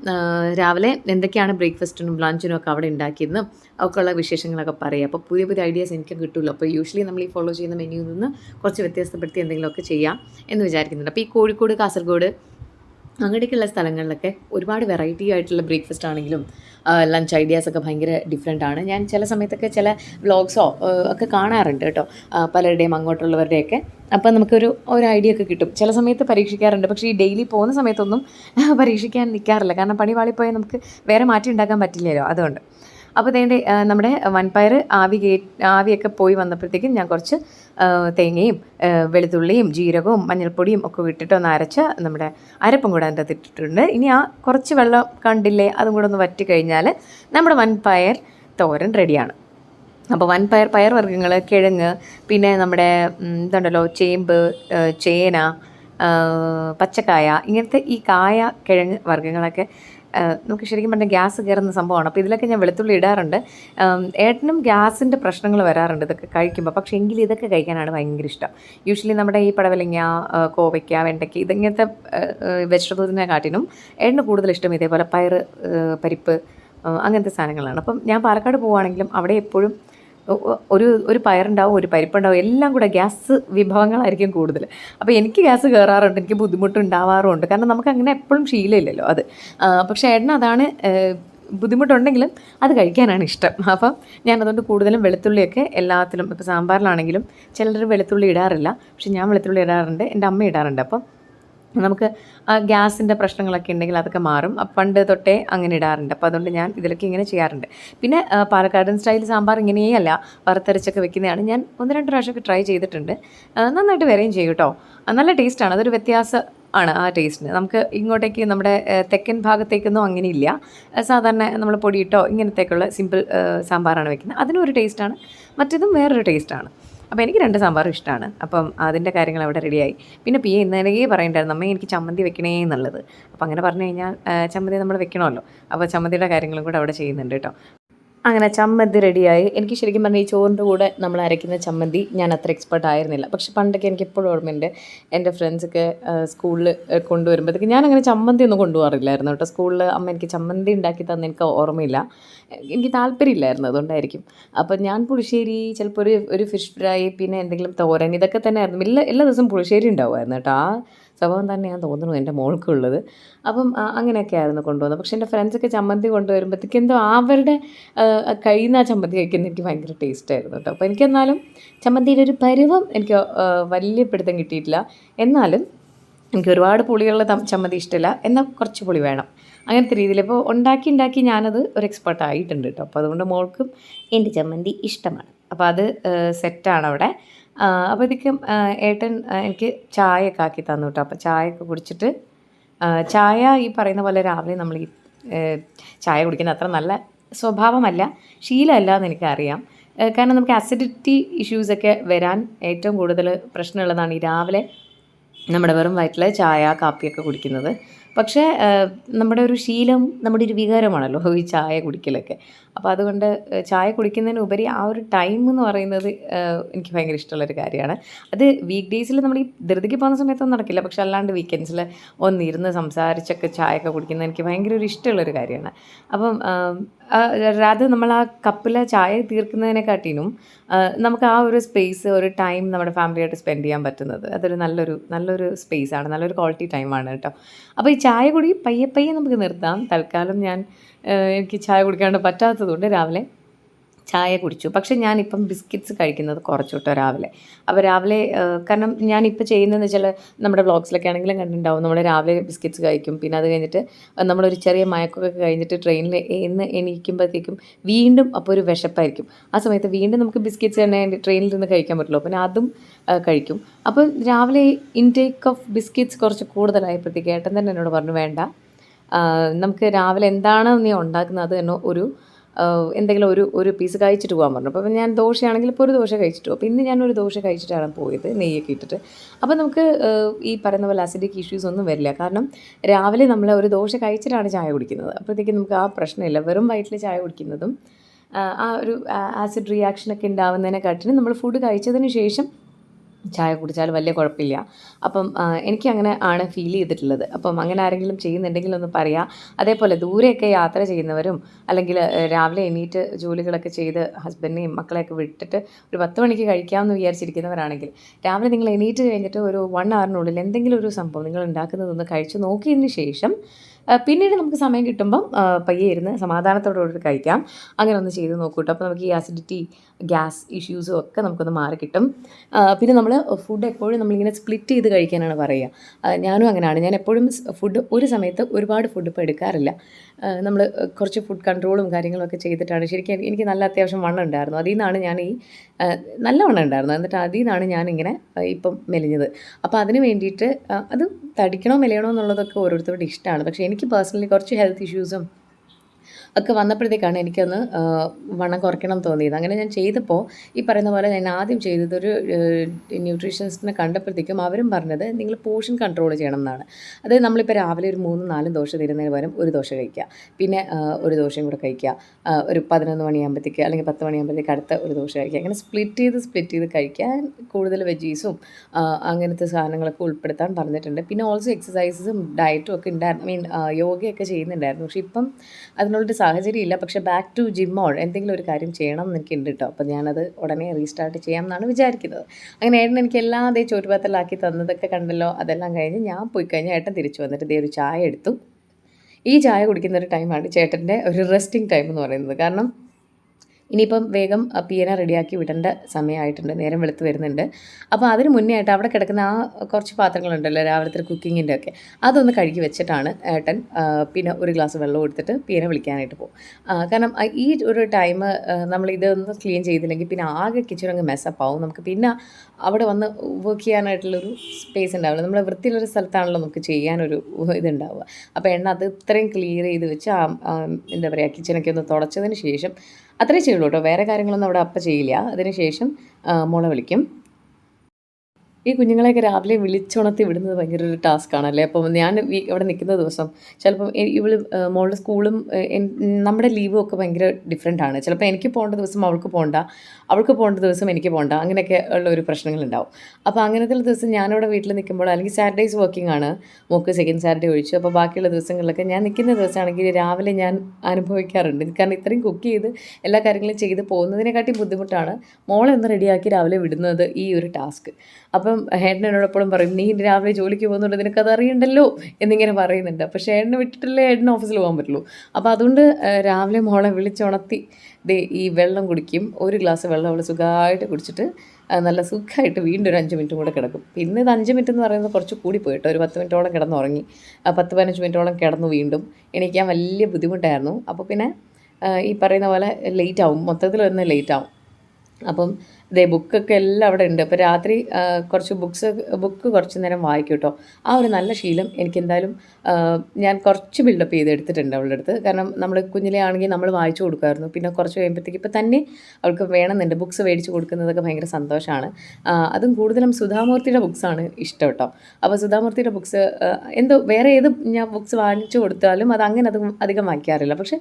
[SPEAKER 1] രാവിലെ എന്തൊക്കെയാണ് ബ്രേക്ക്ഫാസ്റ്റിനും ലഞ്ചിനും ഒക്കെ അവിടെ ഉണ്ടാക്കിയെന്നും ഒക്കെ ഉള്ള വിശേഷങ്ങളൊക്കെ പറയുക അപ്പോൾ പുതിയ പുതിയ ഐഡിയാസ് എനിക്ക് കിട്ടുമല്ലോ അപ്പോൾ യൂഷ്വലി നമ്മൾ ഈ ഫോളോ ചെയ്യുന്ന മെനുവിൽ നിന്ന് കുറച്ച് വ്യത്യസ്തപ്പെടുത്തി എന്തെങ്കിലുമൊക്കെ ചെയ്യാം എന്ന് വിചാരിക്കുന്നുണ്ട്. അപ്പോൾ ഈ കോഴിക്കോട് കാസർഗോഡ് അങ്ങോട്ടേക്കുള്ള സ്ഥലങ്ങളിലൊക്കെ ഒരുപാട് വെറൈറ്റി ആയിട്ടുള്ള ബ്രേക്ക്ഫാസ്റ്റ് ആണെങ്കിലും ലഞ്ച് ഐഡിയാസ് ഒക്കെ ഭയങ്കര ഡിഫറെന്റ് ആണ്. ഞാൻ ചില സമയത്തൊക്കെ ചില വ്ളോഗ്സോ ഒക്കെ കാണാറുണ്ട് കേട്ടോ. പലരുടെയും അങ്ങോട്ടുള്ളവരുടെയൊക്കെ. അപ്പം നമുക്കൊരു ഒരു ഐഡിയ ഒക്കെ കിട്ടും. ചില സമയത്ത് പരീക്ഷിക്കാറുണ്ട്. പക്ഷേ ഈ ഡെയിലി പോകുന്ന സമയത്തൊന്നും പരീക്ഷിക്കാൻ നിൽക്കാറില്ല കാരണം പണി വാളിപ്പോയാൽ നമുക്ക് വേറെ മാറ്റി ഉണ്ടാക്കാൻ പറ്റില്ലല്ലോ. അതുകൊണ്ട് അപ്പോൾ തേണ്ട നമ്മുടെ വൻപയർ ആവി കേ ആവിയൊക്കെ പോയി വന്നപ്പോഴത്തേക്കും ഞാൻ കുറച്ച് തേങ്ങയും വെളുത്തുള്ളിയും ജീരകവും മഞ്ഞൾപ്പൊടിയും ഒക്കെ ഇട്ടിട്ട് ഒന്ന് അരച്ച നമ്മുടെ അരപ്പും കൂടെ അതിന്റെ ഇട്ടിട്ടുണ്ട്. ഇനി ആ കുറച്ച് വെള്ളം കണ്ടില്ലേ അതും കൂടെ ഒന്ന് വറ്റി കഴിഞ്ഞാൽ നമ്മുടെ വൻപയർ തോരൻ റെഡിയാണ്. അപ്പോൾ വൻപയർ പയർ വർഗങ്ങൾ കിഴങ്ങ് പിന്നെ നമ്മുടെ ഇതുണ്ടല്ലോ ചേമ്പ് ചേന പച്ചക്കായ ഇങ്ങനത്തെ ഈ കായ കിഴങ്ങ് വർഗങ്ങളൊക്കെ നമുക്ക് ശരിക്കും പറഞ്ഞാൽ ഗ്യാസ് കയറുന്ന സംഭവമാണ്. അപ്പോൾ ഇതിലൊക്കെ ഞാൻ വെളുത്തുള്ളി ഇടാറുണ്ട്. ഏട്ടനും ഗ്യാസിന്റെ പ്രശ്നങ്ങൾ വരാറുണ്ട് ഇതൊക്കെ കഴിക്കുമ്പോൾ പക്ഷേ എങ്കിലും ഇതൊക്കെ കഴിക്കാനാണ് ഭയങ്കര ഇഷ്ടം. യൂഷ്വലി നമ്മുടെ ഈ പടവലങ്ങ കോവയ്ക്ക വെണ്ടയ്ക്ക ഇതിങ്ങനത്തെ വെജിറ്റബിൾസിനെ കാട്ടിനും ഏട്ടന് കൂടുതൽ ഇഷ്ടം ഇതേപോലെ പയർ പരിപ്പ് അങ്ങനത്തെ സാധനങ്ങളാണ്. അപ്പം ഞാൻ പാലക്കാട് പോവുകയാണെങ്കിലും അവിടെ എപ്പോഴും ഒരു ഒരു പയറുണ്ടാവും ഒരു പരിപ്പുണ്ടാവും എല്ലാം കൂടെ ഗ്യാസ് വിഭവങ്ങളായിരിക്കും കൂടുതൽ. അപ്പോൾ എനിക്ക് ഗ്യാസ് കയറാറുണ്ട് എനിക്ക് ബുദ്ധിമുട്ടുണ്ടാവാറുമുണ്ട് കാരണം നമുക്ക് അങ്ങനെ എപ്പോഴും ശീലമില്ലല്ലോ അത്. പക്ഷേ ഏട്ടൻ അതാണ് ബുദ്ധിമുട്ടുണ്ടെങ്കിലും അത് കഴിക്കാനാണ് ഇഷ്ടം. അപ്പം ഞാൻ അതുകൊണ്ട് കൂടുതലും വെളുത്തുള്ളിയൊക്കെ എല്ലാത്തിലും ഇപ്പോൾ സാമ്പാറിലാണെങ്കിലും ചിലർ വെളുത്തുള്ളി ഇടാറില്ല. പക്ഷെ ഞാൻ വെളുത്തുള്ളി ഇടാറുണ്ട് എന്റെ അമ്മ ഇടാറുണ്ട്. അപ്പം നമുക്ക് ഗ്യാസിന്റെ പ്രശ്നങ്ങളൊക്കെ ഉണ്ടെങ്കിൽ അതൊക്കെ മാറും. പണ്ട് തൊട്ടേ അങ്ങനെ ഇടാറുണ്ട്. അപ്പോൾ അതുകൊണ്ട് ഞാൻ ഇതിലൊക്കെ ഇങ്ങനെ ചെയ്യാറുണ്ട്. പിന്നെ പാലക്കാടൻ സ്റ്റൈൽ സാമ്പാർ ഇങ്ങനെയല്ല വറുത്തരച്ചൊക്കെ വെക്കുന്നതാണ്. ഞാൻ ഒന്ന് രണ്ട് പ്രാവശ്യമൊക്കെ ട്രൈ ചെയ്തിട്ടുണ്ട്. നന്നായിട്ട് വരെയും ചെയ്യും കേട്ടോ നല്ല ടേസ്റ്റാണ് അതൊരു വ്യത്യാസം ആണ് ആ ടേസ്റ്റിന് നമുക്ക് ഇങ്ങോട്ടേക്ക് നമ്മുടെ തെക്കൻ ഭാഗത്തേക്കൊന്നും അങ്ങനെയില്ല. സാധാരണ നമ്മൾ പൊടിയിട്ടോ ഇങ്ങനത്തേക്കുള്ള സിമ്പിൾ സാമ്പാറാണ് വെക്കുന്നത്. അതിനൊരു ടേസ്റ്റാണ് മറ്റേതും വേറൊരു ടേസ്റ്റാണ് അപ്പോൾ എനിക്ക് രണ്ട് സാമ്പാറും ഇഷ്ടമാണ് അപ്പം അതിന്റെ കാര്യങ്ങൾ അവിടെ റെഡിയായി പിന്നെ പി ഇന്നലെ പറയണ്ടായിരുന്നു അമ്മ എനിക്ക് ചമ്മന്തി വെക്കണേ എന്നുള്ളത്. അപ്പോൾ അങ്ങനെ പറഞ്ഞു കഴിഞ്ഞാൽ ചമ്മന്തി നമ്മൾ വെക്കണമല്ലോ. അപ്പോൾ ചമ്മന്തിയുടെ കാര്യങ്ങളും കൂടെ അവിടെ ചെയ്യുന്നുണ്ട് കേട്ടോ. അങ്ങനെ ചമ്മന്തി റെഡിയായി. എനിക്ക് ശരിക്കും പറഞ്ഞാൽ ഈ ചോറിന്റെ കൂടെ നമ്മൾ അരയ്ക്കുന്ന ചമ്മന്തി ഞാൻ അത്ര എക്സ്പെർട്ട് ആയിരുന്നില്ല. പക്ഷെ പണ്ടൊക്കെ എനിക്ക് എപ്പോഴും ഓർമ്മയുണ്ട് എന്റെ ഫ്രണ്ട്സൊക്കെ സ്കൂളിൽ കൊണ്ടുവരുമ്പോഴത്തേക്ക് ഞാൻ അങ്ങനെ ചമ്മന്തി ഒന്നും കൊണ്ടുപോകാറില്ലായിരുന്നു കേട്ടോ. സ്കൂളിൽ അമ്മ എനിക്ക് ചമ്മന്തി ഉണ്ടാക്കി തന്നെ എനിക്ക് ഓർമ്മയില്ല. എനിക്ക് താല്പര്യമില്ലായിരുന്നു അതുകൊണ്ടായിരിക്കും. അപ്പം ഞാൻ പുളിശ്ശേരി ചിലപ്പോൾ ഒരു ഒരു ഫിഷ് ഫ്രൈ പിന്നെ എന്തെങ്കിലും തോരൻ ഇതൊക്കെ തന്നെ ആയിരുന്നു എല്ലാ എല്ലാ ദിവസവും പുളിശ്ശേരി ഉണ്ടാവുമായിരുന്നു കേട്ടോ. ആ സ്വഭാവം തന്നെയാണ് തോന്നുന്നു എന്റെ മോൾക്കുള്ളത്. അപ്പം അങ്ങനെയൊക്കെ ആയിരുന്നു കൊണ്ടുവന്നത്. പക്ഷേ എന്റെ ഫ്രണ്ട്സൊക്കെ ചമ്മന്തി കൊണ്ടുവരുമ്പോഴത്തേക്ക് എന്തോ അവരുടെ കഴിയുന്ന ചമ്മന്തി കഴിക്കുന്ന എനിക്ക് ഭയങ്കര ടേസ്റ്റ് ആയിരുന്നു കേട്ടോ. അപ്പോൾ എനിക്കെന്നാലും ചമ്മന്തിയുടെ ഒരു പരിവം എനിക്ക് വലിയ പിടുത്തം കിട്ടിയിട്ടില്ല. എന്നാലും എനിക്ക് ഒരുപാട് പുളിയുള്ള ചമ്മന്തി ഇഷ്ടമില്ല. എന്നാൽ കുറച്ച് പുളി വേണം. അങ്ങനത്തെ രീതിയിൽ ഇപ്പോൾ ഉണ്ടാക്കി ഉണ്ടാക്കി ഞാനത് ഒരു എക്സ്പെർട്ട് ആയിട്ടുണ്ട് കേട്ടോ. അപ്പോൾ അതുകൊണ്ട് മോൾക്കും എന്റെ ചമ്മന്തി ഇഷ്ടമാണ്. അപ്പോൾ അത് സെറ്റാണ് അവിടെ. അപ്പോഴത്തേക്കും ഏട്ടൻ എനിക്ക് ചായയൊക്കെ ആക്കി തന്നു കേട്ടോ. അപ്പോൾ ചായയൊക്കെ കുടിച്ചിട്ട് ചായ ഈ പറയുന്ന പോലെ രാവിലെ നമ്മൾ ഈ ചായ കുടിക്കുന്ന അത്ര നല്ല സ്വഭാവമല്ല ശീലമല്ല എന്ന് എനിക്കറിയാം കാരണം നമുക്ക് അസിഡിറ്റി ഇഷ്യൂസൊക്കെ വരാൻ ഏറ്റവും കൂടുതൽ പ്രശ്നമുള്ളതാണ് ഈ രാവിലെ നമ്മുടെ വെറും വയറ്റിൽ ചായ കാപ്പിയൊക്കെ കുടിക്കുന്നത്. പക്ഷേ നമ്മുടെ ഒരു ശീലം നമ്മുടെ ഒരു വികാരമാണല്ലോ ഈ ചായ കുടിക്കലൊക്കെ. അപ്പോൾ അതുകൊണ്ട് ചായ കുടിക്കുന്നതിന് ഉപരി ആ ഒരു ടൈം എന്ന് പറയുന്നത് എനിക്ക് ഭയങ്കര ഇഷ്ടമുള്ളൊരു കാര്യമാണ്. അത് വീക്ക് ഡേയ്സിൽ നമ്മൾ ഈ ധൃതിക്ക് പോകുന്ന സമയത്തൊന്നും നടക്കില്ല. പക്ഷെ അല്ലാണ്ട് വീക്കെൻഡ്സിൽ ഒന്നിരുന്ന് സംസാരിച്ചൊക്കെ ചായയൊക്കെ കുടിക്കുന്നത് എനിക്ക് ഭയങ്കര ഒരു ഇഷ്ടമുള്ളൊരു കാര്യമാണ്. അപ്പം അത് നമ്മൾ ആ കപ്പിലെ ചായ തീർക്കുന്നതിനെക്കാട്ടിനും നമുക്ക് ആ ഒരു സ്പേസ് ഒരു ടൈം നമ്മുടെ ഫാമിലിയായിട്ട് സ്പെൻഡ് ചെയ്യാൻ പറ്റുന്നത് അതൊരു നല്ലൊരു നല്ലൊരു സ്പേസാണ്. നല്ലൊരു ക്വാളിറ്റി ടൈമാണ് കേട്ടോ. അപ്പോൾ ഈ ചായ കൂടി പയ്യെ പയ്യെ നമുക്ക് നിർത്താം. തൽക്കാലം ഞാൻ എനിക്ക് ചായ കുടിക്കാണ്ട് പറ്റാത്തതുകൊണ്ട് രാവിലെ ചായ കുടിച്ചു. പക്ഷെ ഞാനിപ്പം ബിസ്ക്കറ്റ്സ് കഴിക്കുന്നത് കുറച്ചു കേട്ടോ രാവിലെ. അപ്പോൾ രാവിലെ കാരണം ഞാനിപ്പോൾ ചെയ്യുന്നതെന്ന് വെച്ചാൽ നമ്മുടെ വ്ളോഗ്സിലൊക്കെ ആണെങ്കിലും കണ്ടിട്ടുണ്ടാവും. നമ്മൾ രാവിലെ ബിസ്ക്കറ്റ്സ് കഴിക്കും. പിന്നെ അത് കഴിഞ്ഞിട്ട് നമ്മളൊരു ചെറിയ മയക്കൊക്കെ കഴിഞ്ഞിട്ട് ട്രെയിനിൽ എന്ന് എണീക്കുമ്പോഴത്തേക്കും വീണ്ടും അപ്പോൾ ഒരു വിശപ്പായിരിക്കും. ആ സമയത്ത് വീണ്ടും നമുക്ക് ബിസ്ക്കറ്റ്സ് തന്നെ ട്രെയിനിൽ നിന്ന് കഴിക്കാൻ പറ്റുള്ളൂ. പിന്നെ അതും കഴിക്കും. അപ്പോൾ രാവിലെ ഇൻടേക്ക് ഓഫ് ബിസ്ക്കറ്റ്സ് കുറച്ച് കൂടുതലായപ്പോഴത്തേക്ക് ഏട്ടൻ തന്നെ എന്നോട് പറഞ്ഞു വേണ്ട നമുക്ക് രാവിലെ എന്താണ് നീ ഉണ്ടാക്കുന്നത് അത് തന്നെ ഒരു എന്തെങ്കിലും ഒരു ഒരു പീസ് കഴിച്ചിട്ട് പോകാൻ പറഞ്ഞു. അപ്പോൾ ഞാൻ ദോശയാണെങ്കിൽ ഇപ്പോൾ ഒരു ദോശ കഴിച്ചിട്ട് അപ്പോൾ ഇന്ന് ഞാനൊരു ദോശ കഴിച്ചിട്ടാണ് പോയത് നെയ്യൊക്കെ ഇട്ടിട്ട്. അപ്പോൾ നമുക്ക് ഈ പറയുന്ന പോലെ അസിഡിക് ഇഷ്യൂസ് ഒന്നും വരില്ല. കാരണം രാവിലെ നമ്മൾ ഒരു ദോശ കഴിച്ചിട്ടാണ് ചായ കുടിക്കുന്നത്. അപ്പോഴത്തേക്കും നമുക്ക് ആ പ്രശ്നമില്ല. വെറും വയറ്റിൽ ചായ കുടിക്കുന്നതും ആ, ഒരു ആസിഡ് റിയാക്ഷനൊക്കെ ഉണ്ടാവുന്നതിനെക്കാട്ടിലും നമ്മൾ ഫുഡ് കഴിച്ചതിന് ശേഷം ചായ കുടിച്ചാൽ വലിയ കുഴപ്പമില്ല. അപ്പം എനിക്ക് അങ്ങനെ ആണ് ഫീൽ ചെയ്തിട്ടുള്ളത്. അപ്പം അങ്ങനെ ആരെങ്കിലും ചെയ്യുന്നുണ്ടെങ്കിൽ ഒന്ന് പറയാം. അതേപോലെ ദൂരെയൊക്കെ യാത്ര ചെയ്യുന്നവരും അല്ലെങ്കിൽ രാവിലെ എണീറ്റ് ജോലികളൊക്കെ ചെയ്ത് ഹസ്ബൻഡിനെയും മക്കളെയൊക്കെ വിട്ടിട്ട് ഒരു പത്ത് മണിക്ക് കഴിക്കാമെന്ന് വിചാരിച്ചിരിക്കുന്നവരാണെങ്കിൽ രാവിലെ നിങ്ങൾ എണീറ്റ് കഴിഞ്ഞിട്ട് ഒരു വൺ അവറിനുള്ളിൽ എന്തെങ്കിലും ഒരു സംഭവം നിങ്ങൾ ഉണ്ടാക്കുന്നതൊന്ന് കഴിച്ച് നോക്കിയതിന് ശേഷം പിന്നീട് നമുക്ക് സമയം കിട്ടുമ്പം പയ്യെ ഇരുന്ന് സമാധാനത്തോടുകൂടി കഴിക്കാം. അങ്ങനെ ഒന്ന് ചെയ്ത് നോക്കൂ കേട്ടോ അപ്പോൾ നമുക്ക് ഈ ആസിഡിറ്റി ഗ്യാസ് ഇഷ്യൂസും ഒക്കെ നമുക്കൊന്ന് മാറി കിട്ടും. പിന്നെ നമ്മൾ ഫുഡ് എപ്പോഴും നമ്മളിങ്ങനെ സ്പ്ലിറ്റ് ചെയ്ത് കഴിക്കാനാണ് പറയുക ഞാനും അങ്ങനെയാണ് ഞാൻ എപ്പോഴും ഫുഡ് ഒരു സമയത്ത് ഒരുപാട് ഫുഡ് ഇപ്പോൾ എടുക്കാറില്ല. നമ്മൾ കുറച്ച് ഫുഡ് കൺട്രോളും കാര്യങ്ങളൊക്കെ ചെയ്തിട്ടാണ്. ശരിക്കും എനിക്ക് നല്ല അത്യാവശ്യം വണ്ണം ഉണ്ടായിരുന്നു. അതിൽ നിന്നാണ് ഞാൻ ഈ നല്ല വണ്ണം ഉണ്ടായിരുന്നു. എന്നിട്ട് അതിൽ നിന്നാണ് ഞാനിങ്ങനെ ഇപ്പം മെലിഞ്ഞത്. അപ്പോൾ അതിന് വേണ്ടിയിട്ട് അത് തടിക്കണോ മെലിയണോ എന്നുള്ളതൊക്കെ ഓരോരുത്തരുടെ ഇഷ്ടമാണ്. പക്ഷേ എനിക്ക് പേഴ്സണലി കുറച്ച് ഹെൽത്ത് ഇഷ്യൂസും ഒക്കെ വന്നപ്പോഴത്തേക്കാണ് എനിക്കൊന്ന് വണ്ണം കുറയ്ക്കണം തോന്നിയത്. അങ്ങനെ ഞാൻ ചെയ്തപ്പോൾ ഈ പറയുന്ന പോലെ ഞാൻ ആദ്യം ചെയ്തത് ഒരു ന്യൂട്രീഷനിസ്റ്റിനെ കണ്ടപ്പോഴത്തേക്കും അവരും പറഞ്ഞത് നിങ്ങൾ പോർഷൻ കൺട്രോൾ ചെയ്യണം എന്നാണ്. അതായത് നമ്മളിപ്പോൾ രാവിലെ ഒരു മൂന്ന് നാലും ദോശ തരുന്നതിന് പകരം ഒരു ദോശ കഴിക്കുക. പിന്നെ ഒരു ദോശയും കൂടെ കഴിക്കുക. ഒരു പതിനൊന്ന് മണിയാകുമ്പോഴത്തേക്ക് അല്ലെങ്കിൽ പത്ത് മണിയാകുമ്പോഴത്തേക്ക് അടുത്ത ഒരു ദോശ കഴിക്കുക. അങ്ങനെ സ്പ്ലിറ്റ് ചെയ്ത് സ്പ്ലിറ്റ് ചെയ്ത് കഴിക്കാൻ കൂടുതൽ വെജീസും അങ്ങനത്തെ സാധനങ്ങളൊക്കെ ഉൾപ്പെടുത്താൻ പറഞ്ഞിട്ടുണ്ട്. പിന്നെ ഓൾസോ എക്സസൈസസും ഡയറ്റും ഒക്കെ ഉണ്ടായിരുന്നു. മീൻ യോഗയൊക്കെ ചെയ്യുന്നുണ്ടായിരുന്നു. പക്ഷേ ഇപ്പം അതിനുള്ളൊരു സാഹചര്യം ഇല്ല പക്ഷേ ബാക്ക് ടു ജിം ഓൾ എന്തെങ്കിലും ഒരു കാര്യം ചെയ്യണം എന്ന് എനിക്കുണ്ട് കേട്ടോ അപ്പോൾ ഞാനത് ഉടനെ റീസ്റ്റാർട്ട് ചെയ്യാം എന്നാണ് വിചാരിക്കുന്നത്. അങ്ങനെ ഏട്ടൻ എനിക്ക് എല്ലാം അതേ ചോറ്റുപാത്രത്തിലാക്കി തന്നതൊക്കെ കണ്ടല്ലോ. അതെല്ലാം കഴിഞ്ഞ് ഞാൻ പോയി കഴിഞ്ഞാൽ ഏട്ടൻ തിരിച്ചു വന്നിട്ട് ഇതേ ഒരു ചായ എടുത്തു. ഈ ചായ കുടിക്കുന്ന ഒരു ടൈമാണ് ചേട്ടന്റെ ഒരു റെസ്റ്റിംഗ് ടൈം എന്ന് പറയുന്നത്. കാരണം ഇനിയിപ്പം വേഗം പിയനെ റെഡിയാക്കി വിടേണ്ട സമയമായിട്ടുണ്ട്. നേരം വെളുത്ത് വരുന്നുണ്ട്. അപ്പോൾ അതിന് മുന്നേ ആയിട്ട് അവിടെ കിടക്കുന്ന ആ കുറച്ച് പാത്രങ്ങളുണ്ടല്ലോ രാവിലത്തെ കുക്കിങ്ങിന്റെ ഒക്കെ. അതൊന്ന് കഴുകി വെച്ചിട്ടാണ് ഏട്ടൻ പിന്നെ ഒരു ഗ്ലാസ് വെള്ളം എടുത്തിട്ട് പിയനെ വിളിക്കാനായിട്ട് പോകും. കാരണം ഈ ഒരു ടൈം നമ്മൾ ഇതൊന്ന് ക്ലീൻ ചെയ്തില്ലെങ്കിൽ പിന്നെ ആകെ കിച്ചൺ അങ്ങ് മെസ്സപ്പ് ആവും. നമുക്ക് പിന്നെ അവിടെ വന്ന് വർക്ക് ചെയ്യാനായിട്ടുള്ളൊരു സ്പേസ് ഉണ്ടാവില്ല. നമ്മൾ വൃത്തിയുള്ളൊരു സ്ഥലത്താണല്ലോ നമുക്ക് ചെയ്യാനൊരു ഇതുണ്ടാവുക. അപ്പോൾ എണ്ണ അത് ഇത്രയും ക്ലിയർ ചെയ്ത് വെച്ച് ആ ആ, എന്താ പറയുക കിച്ചനൊക്കെ ഒന്ന് തുടച്ചതിന് ശേഷം അത്രേ ചെയ്യുള്ളൂ കേട്ടോ. വേറെ കാര്യങ്ങളൊന്നും അവിടെ അപ്പം ചെയ്യില്ല. അതിന് ശേഷം മുള വിളിക്കും. ഈ കുഞ്ഞുങ്ങളെയൊക്കെ രാവിലെ വിളിച്ചുണർത്തി വിടുന്നത് ഭയങ്കര ഒരു ടാസ്ക് ആണല്ലേ? അപ്പം ഞാൻ ഇവിടെ നിൽക്കുന്ന ദിവസം ചിലപ്പം ഇവൾ മോളുടെ സ്കൂളും നമ്മുടെ ലീവും ഒക്കെ ഭയങ്കര ഡിഫറെന്റ് ആണ്. ചിലപ്പോൾ എനിക്ക് പോകേണ്ട ദിവസം അവൾക്ക് പോകണ്ട അവൾക്ക് പോകേണ്ട ദിവസം എനിക്ക് പോകണ്ട അങ്ങനെയൊക്കെ ഉള്ള ഒരു പ്രശ്നങ്ങളുണ്ടാവും അപ്പോൾ അങ്ങനത്തെ ദിവസം ഞാനിവിടെ വീട്ടിൽ നിൽക്കുമ്പോൾ അല്ലെങ്കിൽ സാറ്റർഡേയ്സ് വർക്കിംഗ് ആണ്. മോക്ക് സെക്കൻഡ് സാറ്റർഡേ ഒഴിച്ചു. അപ്പോൾ ബാക്കിയുള്ള ദിവസങ്ങളിലൊക്കെ ഞാൻ നിൽക്കുന്ന ദിവസമാണെങ്കിൽ രാവിലെ ഞാൻ അനുഭവിക്കാറുണ്ട്. കാരണം ഇത്രയും കുക്ക് ചെയ്ത് എല്ലാ കാര്യങ്ങളും ചെയ്ത് പോകുന്നതിനെക്കാട്ടി ബുദ്ധിമുട്ടാണ് മോളെ ഒന്ന് റെഡിയാക്കി രാവിലെ വിടുന്നത് ഈ ഒരു ടാസ്ക് അപ്പം ഏട്ടൻ എന്നോട് എപ്പോഴും പറയും നീ രാവിലെ ജോലിക്ക് പോകുന്നുണ്ട് നിനക്കത് അറിയണ്ടല്ലോ? എന്നിങ്ങനെ പറയുന്നുണ്ട്. അപ്പോൾ ഏട്ടനെ വിട്ടിട്ടല്ലേ ഏട്ടന് ഓഫീസിൽ പോകാൻ പറ്റുള്ളൂ. അപ്പോൾ അതുകൊണ്ട് രാവിലെ മോളെ വിളിച്ചുണർത്തി ദേ ഈ വെള്ളം കുടിക്കും. ഒരു ഗ്ലാസ് വെള്ളം അവൾ സുഖമായിട്ട് കുടിച്ചിട്ട് നല്ല സുഖമായിട്ട് വീണ്ടും ഒരു അഞ്ച് മിനിറ്റും കൂടെ കിടക്കും. പിന്നെ ഇത് അഞ്ച് മിനിറ്റ് എന്ന് പറയുന്നത് കുറച്ച് കൂടി പോയിട്ട് ഒരു പത്ത് മിനിറ്റോളം കിടന്നുറങ്ങി. പത്ത് പതിനഞ്ച് മിനിറ്റോളം കിടന്നു വീണ്ടും. എണീക്കാൻ വലിയ ബുദ്ധിമുട്ടായിരുന്നു. അപ്പോൾ പിന്നെ ഈ പറയുന്ന പോലെ ലേറ്റ് ആവും. മൊത്തത്തിൽ വന്ന് ലേറ്റ് ആവും. അപ്പം ദേ ബുക്കൊക്കെ എല്ലാം അവിടെ ഉണ്ട്. അപ്പോൾ രാത്രി കുറച്ച് ബുക്ക്സ് ബുക്ക് കുറച്ച് നേരം വായിക്കും കേട്ടോ ആ ഒരു നല്ല ശീലം എനിക്ക് എന്തായാലും ഞാൻ കുറച്ച് ബിൽഡപ്പ് ചെയ്ത് എടുത്തിട്ടുണ്ട് അവളുടെ അടുത്ത്. കാരണം നമ്മൾ കുഞ്ഞിലെ ആണെങ്കിൽ നമ്മൾ വായിച്ചു കൊടുക്കുമായിരുന്നു. പിന്നെ കുറച്ച് കഴിയുമ്പോഴത്തേക്ക് ഇപ്പം തന്നെ അവൾക്ക് വേണമെന്നുണ്ട്. ബുക്ക്സ് മേടിച്ച് കൊടുക്കുന്നതൊക്കെ ഭയങ്കര സന്തോഷമാണ് അതും കൂടുതലും സുധാമൂർത്തിയുടെ ബുക്സാണ് ഇഷ്ടം കേട്ടോ അപ്പോൾ സുധാമൂർത്തിയുടെ ബുക്ക്സ് എന്തോ വേറെ ഏത് ഞാൻ ബുക്ക്സ് വാങ്ങിച്ചു കൊടുത്താലും അത് അങ്ങനെ അത് അധികം വായിക്കാറില്ല. പക്ഷേ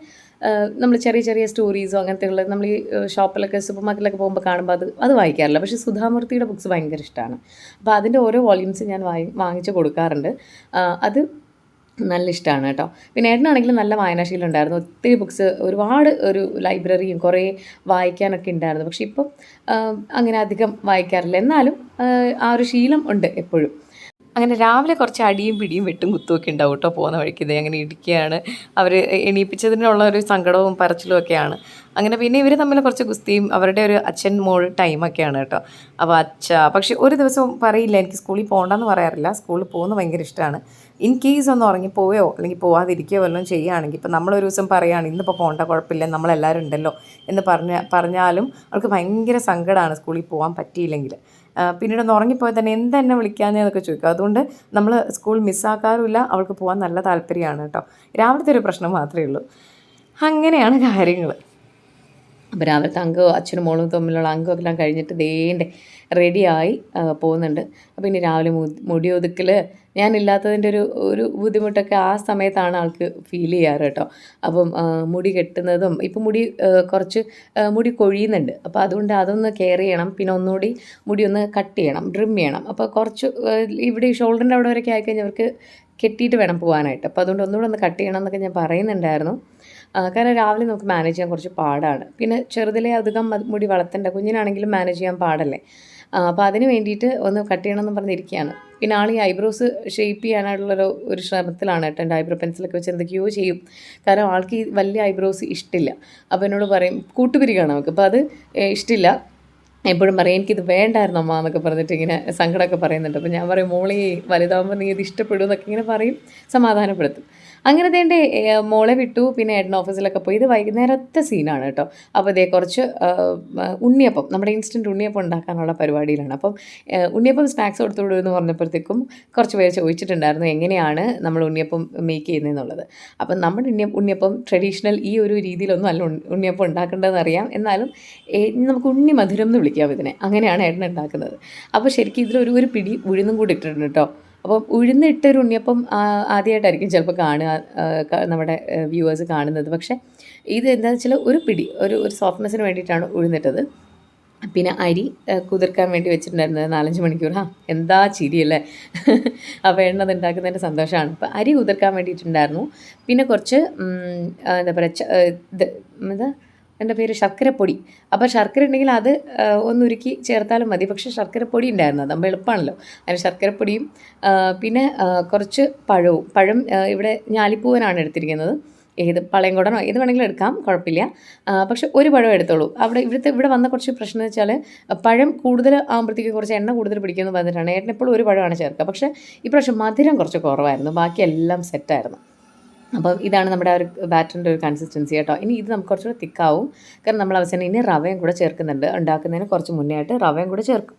[SPEAKER 1] നമ്മൾ ചെറിയ ചെറിയ സ്റ്റോറീസോ അങ്ങനത്തെ ഉള്ള നമ്മൾ ഈ ഷോപ്പിലൊക്കെ സൂപ്പർ മാർക്കറ്റിലൊക്കെ പോകുമ്പോൾ കാണുമ്പോൾ അത് അത് വായിക്കാറില്ല. പക്ഷേ സുധാമൂർത്തിയുടെ ബുക്സ് ഭയങ്കര ഇഷ്ടമാണ് അപ്പോൾ അതിന്റെ ഓരോ വോള്യൂംസ് ഞാൻ വായി വാങ്ങിച്ച് കൊടുക്കാറുണ്ട്. അത് നല്ല ഇഷ്ടമാണ് കേട്ടോ. പിന്നെ ഏട്ടനാണെങ്കിലും നല്ല വായനാശീലം ഉണ്ടായിരുന്നു. ഒത്തിരി ബുക്സ് ഒരുപാട് ഒരു ലൈബ്രറിയും കുറേ വായിക്കാനൊക്കെ ഉണ്ടായിരുന്നു. പക്ഷേ ഇപ്പം അങ്ങനെ അധികം വായിക്കാറില്ല. എന്നാലും ആ ഒരു ശീലം ഉണ്ട് എപ്പോഴും. അങ്ങനെ രാവിലെ കുറച്ച് അടിയും പിടിയും വെട്ടും കുത്തുമൊക്കെ ഉണ്ടാവും കേട്ടോ പോകുന്ന വഴിക്ക്. ഇത് അങ്ങനെ ഇടിക്കുകയാണ് അവർ എണീപ്പിച്ചതിനുള്ള ഒരു സങ്കടവും പറച്ചിലും ഒക്കെയാണ്. അങ്ങനെ പിന്നെ ഇവർ തമ്മിൽ കുറച്ച് ഗുസ്തിയും അവരുടെ ഒരു അച്ഛൻ മോൾ ടൈമൊക്കെയാണ് കേട്ടോ. അപ്പോൾ അച്ഛ പക്ഷെ ഒരു ദിവസം പറയില്ല എനിക്ക് സ്കൂളിൽ പോകണ്ടെന്ന് പറയാറില്ല. സ്കൂളിൽ പോകുന്നത് ഭയങ്കര ഇഷ്ടമാണ് ഇൻ കേസ് ഒന്ന് ഉറങ്ങിപ്പോയോ അല്ലെങ്കിൽ പോവാതിരിക്കുകയോ വല്ലതും ചെയ്യുകയാണെങ്കിൽ ഇപ്പോൾ നമ്മളൊരു ദിവസം പറയുകയാണ് ഇന്നിപ്പോൾ പോകേണ്ട കുഴപ്പമില്ല. നമ്മളെല്ലാവരും ഉണ്ടല്ലോ. എന്ന് പറഞ്ഞ പറഞ്ഞാലും അവൾക്ക് ഭയങ്കര സങ്കടമാണ് സ്കൂളിൽ പോകാൻ പറ്റിയില്ലെങ്കിൽ. പിന്നീട് ഒന്ന് ഉറങ്ങിപ്പോയി തന്നെ എന്തെന്നെ വിളിക്കാഞ്ഞെന്നൊക്കെ ചോദിക്കും. അതുകൊണ്ട് നമ്മൾ സ്കൂൾ മിസ്സാക്കാറുമില്ല അവൾക്ക് പോകാൻ നല്ല താല്പര്യമാണ് കേട്ടോ. രാവിലത്തെ ഒരു പ്രശ്നം മാത്രമേ ഉള്ളൂ. അങ്ങനെയാണ് കാര്യങ്ങൾ. അപ്പോൾ രാവിലത്തെ അങ്കോ അച്ഛനും മോളും തമ്മിലുള്ള അംഗമൊക്കെ എല്ലാം കഴിഞ്ഞിട്ട് ദേണ്ടെ റെഡിയായി പോകുന്നുണ്ട്. അപ്പോൾ ഇനി രാവിലെ മുടി ഒതുക്കൽ ഞാനില്ലാത്തതിന്റെ ഒരു ഒരു ബുദ്ധിമുട്ടൊക്കെ ആ സമയത്താണ് ആൾക്ക് ഫീൽ ചെയ്യാറ് കേട്ടോ. അപ്പം മുടി കെട്ടുന്നതും ഇപ്പം മുടി കുറച്ച് മുടി കൊഴിയുന്നുണ്ട്. അപ്പോൾ അതുകൊണ്ട് അതൊന്ന് കെയർ ചെയ്യണം. പിന്നെ ഒന്നുകൂടി മുടി ഒന്ന് കട്ട് ചെയ്യണം ഡ്രിം ചെയ്യണം. അപ്പോൾ കുറച്ച് ഇവിടെ ഈ ഷോൾഡറിന്റെ അവിടെ വരെയൊക്കെ ആയിക്കഴിഞ്ഞാൽ അവർക്ക് കെട്ടിയിട്ട് വേണം പോകാനായിട്ട് അപ്പോൾ അതുകൊണ്ട് ഒന്നുകൂടെ ഒന്ന് കട്ട് ചെയ്യണം എന്നൊക്കെ ഞാൻ പറയുന്നുണ്ടായിരുന്നു. കാരണം രാവിലെ നമുക്ക് മാനേജ് ചെയ്യാൻ കുറച്ച് പാടാണ്. പിന്നെ ചെറുതിലെ അധികം മുടി വളർത്തണ്ട. കുഞ്ഞിനാണെങ്കിലും മാനേജ് ചെയ്യാൻ പാടല്ലേ? അപ്പോൾ അതിന് വേണ്ടിയിട്ട് ഒന്ന് കട്ട് ചെയ്യണമെന്ന് പറഞ്ഞിരിക്കുകയാണ്. പിന്നെ ആൾ ഈ ഐബ്രോസ് ഷേപ്പ് ചെയ്യാനായിട്ടുള്ളൊരു ഒരു ശ്രമത്തിലാണ് കേട്ടോ. എന്റെ ഐബ്രോ പെൻസിലൊക്കെ വെച്ച് എന്തൊക്കെയോ ചെയ്യും. കാരണം ആൾക്ക് ഈ വലിയ ഐബ്രോസ് ഇഷ്ടമില്ല അപ്പോൾ എന്നോട് പറയും കൂട്ടുപിരികാണ് നമുക്ക്. അപ്പോൾ അത് ഇഷ്ടമില്ല എപ്പോഴും പറയും എനിക്കിത് വേണ്ടായിരുന്നു അമ്മ എന്നൊക്കെ പറഞ്ഞിട്ട് ഇങ്ങനെ സങ്കടമൊക്കെ പറയുന്നുണ്ട്. അപ്പോൾ ഞാൻ പറയും മോളി വലുതാകുമ്പോൾ നീ ഇത് ഇഷ്ടപ്പെടും എന്നൊക്കെ ഇങ്ങനെ പറയും. സമാധാനപ്പെടുത്തും. അങ്ങനെ തേണ്ട മോളെ വിട്ടു. പിന്നെ ഏട്ടൻ ഓഫീസിലൊക്കെ പോയി. ഇത് വൈകുന്നേരത്തെ സീനാണ് കേട്ടോ. അപ്പോൾ ഇതേ കുറച്ച് ഉണ്ണിയപ്പം നമ്മുടെ ഇൻസ്റ്റന്റ് ഉണ്ണിയപ്പം ഉണ്ടാക്കാനുള്ള പരിപാടിയിലാണ്. അപ്പം ഉണ്ണിയപ്പം സ്നാക്സ് കൊടുത്തു എന്ന് പറഞ്ഞപ്പോഴത്തേക്കും കുറച്ച് പേര് ചോദിച്ചിട്ടുണ്ടായിരുന്നു എങ്ങനെയാണ് നമ്മൾ ഉണ്ണിയപ്പം മേക്ക് ചെയ്യുന്നതെന്നുള്ളത്. അപ്പം നമ്മുടെ ഉണ്ണിയ ഉണ്ണിയപ്പം ട്രഡീഷണൽ ഈ ഒരു രീതിയിലൊന്നും അല്ല ഉണ്ണി- ഉണ്ണിയപ്പം ഉണ്ടാക്കേണ്ടതെന്ന് അറിയാം. എന്നാലും നമുക്ക് ഉണ്ണി മധുരം എന്ന് വിളിക്കാം ഇതിനെ. അങ്ങനെയാണ് ഏട്ടൻ ഉണ്ടാക്കുന്നത്. അപ്പോൾ ശരിക്കും ഇതിലൊരു ഒരു പിടി ഉഴുന്നും കൂടി ഇട്ടിട്ടുണ്ട് കേട്ടോ. അപ്പം ഉഴുന്നിട്ടൊരു ഉണ്ണിയപ്പം ആദ്യമായിട്ടായിരിക്കും ചിലപ്പോൾ കാണുക നമ്മുടെ വ്യൂവേഴ്സ് കാണുന്നത്. പക്ഷേ ഇത് എന്താണെന്ന് വെച്ചാൽ ഒരു പിടി ഒരു ഒരു സോഫ്റ്റ്നെസ്സിന് വേണ്ടിയിട്ടാണ് ഉഴുന്നിട്ടത്. പിന്നെ അരി കുതിർക്കാൻ വേണ്ടി വെച്ചിട്ടുണ്ടായിരുന്നത് നാലഞ്ച് മണിക്കൂർ. ആ എന്താ ചിരിയല്ലേ അപ്പോൾ എണ്ണത് ഉണ്ടാക്കുന്നതിന്റെ സന്തോഷമാണ്. അപ്പോൾ അരി കുതിർക്കാൻ വേണ്ടിയിട്ടുണ്ടായിരുന്നു. പിന്നെ കുറച്ച് എന്താ പറയുക എന്താ എന്റെ പേര് ശർക്കരപ്പൊടി. അപ്പോൾ ശർക്കര ഉണ്ടെങ്കിൽ അത് ഒന്നുരുക്കി ചേർത്താലും മതി. പക്ഷേ ശർക്കരപ്പൊടി ഉണ്ടായിരുന്നു. അതാകുമ്പോൾ എളുപ്പമാണല്ലോ. അതിന് ശർക്കരപ്പൊടിയും പിന്നെ കുറച്ച് പഴവും. പഴം ഇവിടെ ഞാലിപ്പൂവനാണ് എടുത്തിരിക്കുന്നത്. ഏത് പളയംകുടനോ ഏത് വേണമെങ്കിലും എടുക്കാം. കുഴപ്പമില്ല. പക്ഷെ ഒരു പഴം എടുത്തോളൂ. അവിടെ ഇവിടുത്തെ ഇവിടെ വന്ന കുറച്ച് പ്രശ്നം എന്ന് വെച്ചാൽ പഴം കൂടുതൽ ആകുമ്പോഴത്തേക്ക് കുറച്ച് എണ്ണ കൂടുതൽ പിടിക്കുമെന്ന് പറഞ്ഞിട്ടാണ്. ഏട്ടനെപ്പോഴും ഒരു പഴമാണ് ചേർക്കുക. പക്ഷേ ഇപ്രാവശ്യം മധുരം കുറച്ച് കുറവായിരുന്നു. ബാക്കിയെല്ലാം സെറ്റായിരുന്നു. അപ്പം ഇതാണ് നമ്മുടെ ഒരു ബാറ്ററിന്റെ ഒരു കൺസിസ്റ്റൻസി കേട്ടോ. ഇനി ഇത് നമുക്ക് കുറച്ചുകൂടെ തിക്കാവും. കാരണം നമ്മൾ അവസാനം ഇനി റവയും കൂടെ ചേർക്കുന്നുണ്ട്. ഉണ്ടാക്കുന്നതിന് കുറച്ച് മുന്നേ ആയിട്ട് റവയും കൂടെ ചേർക്കും.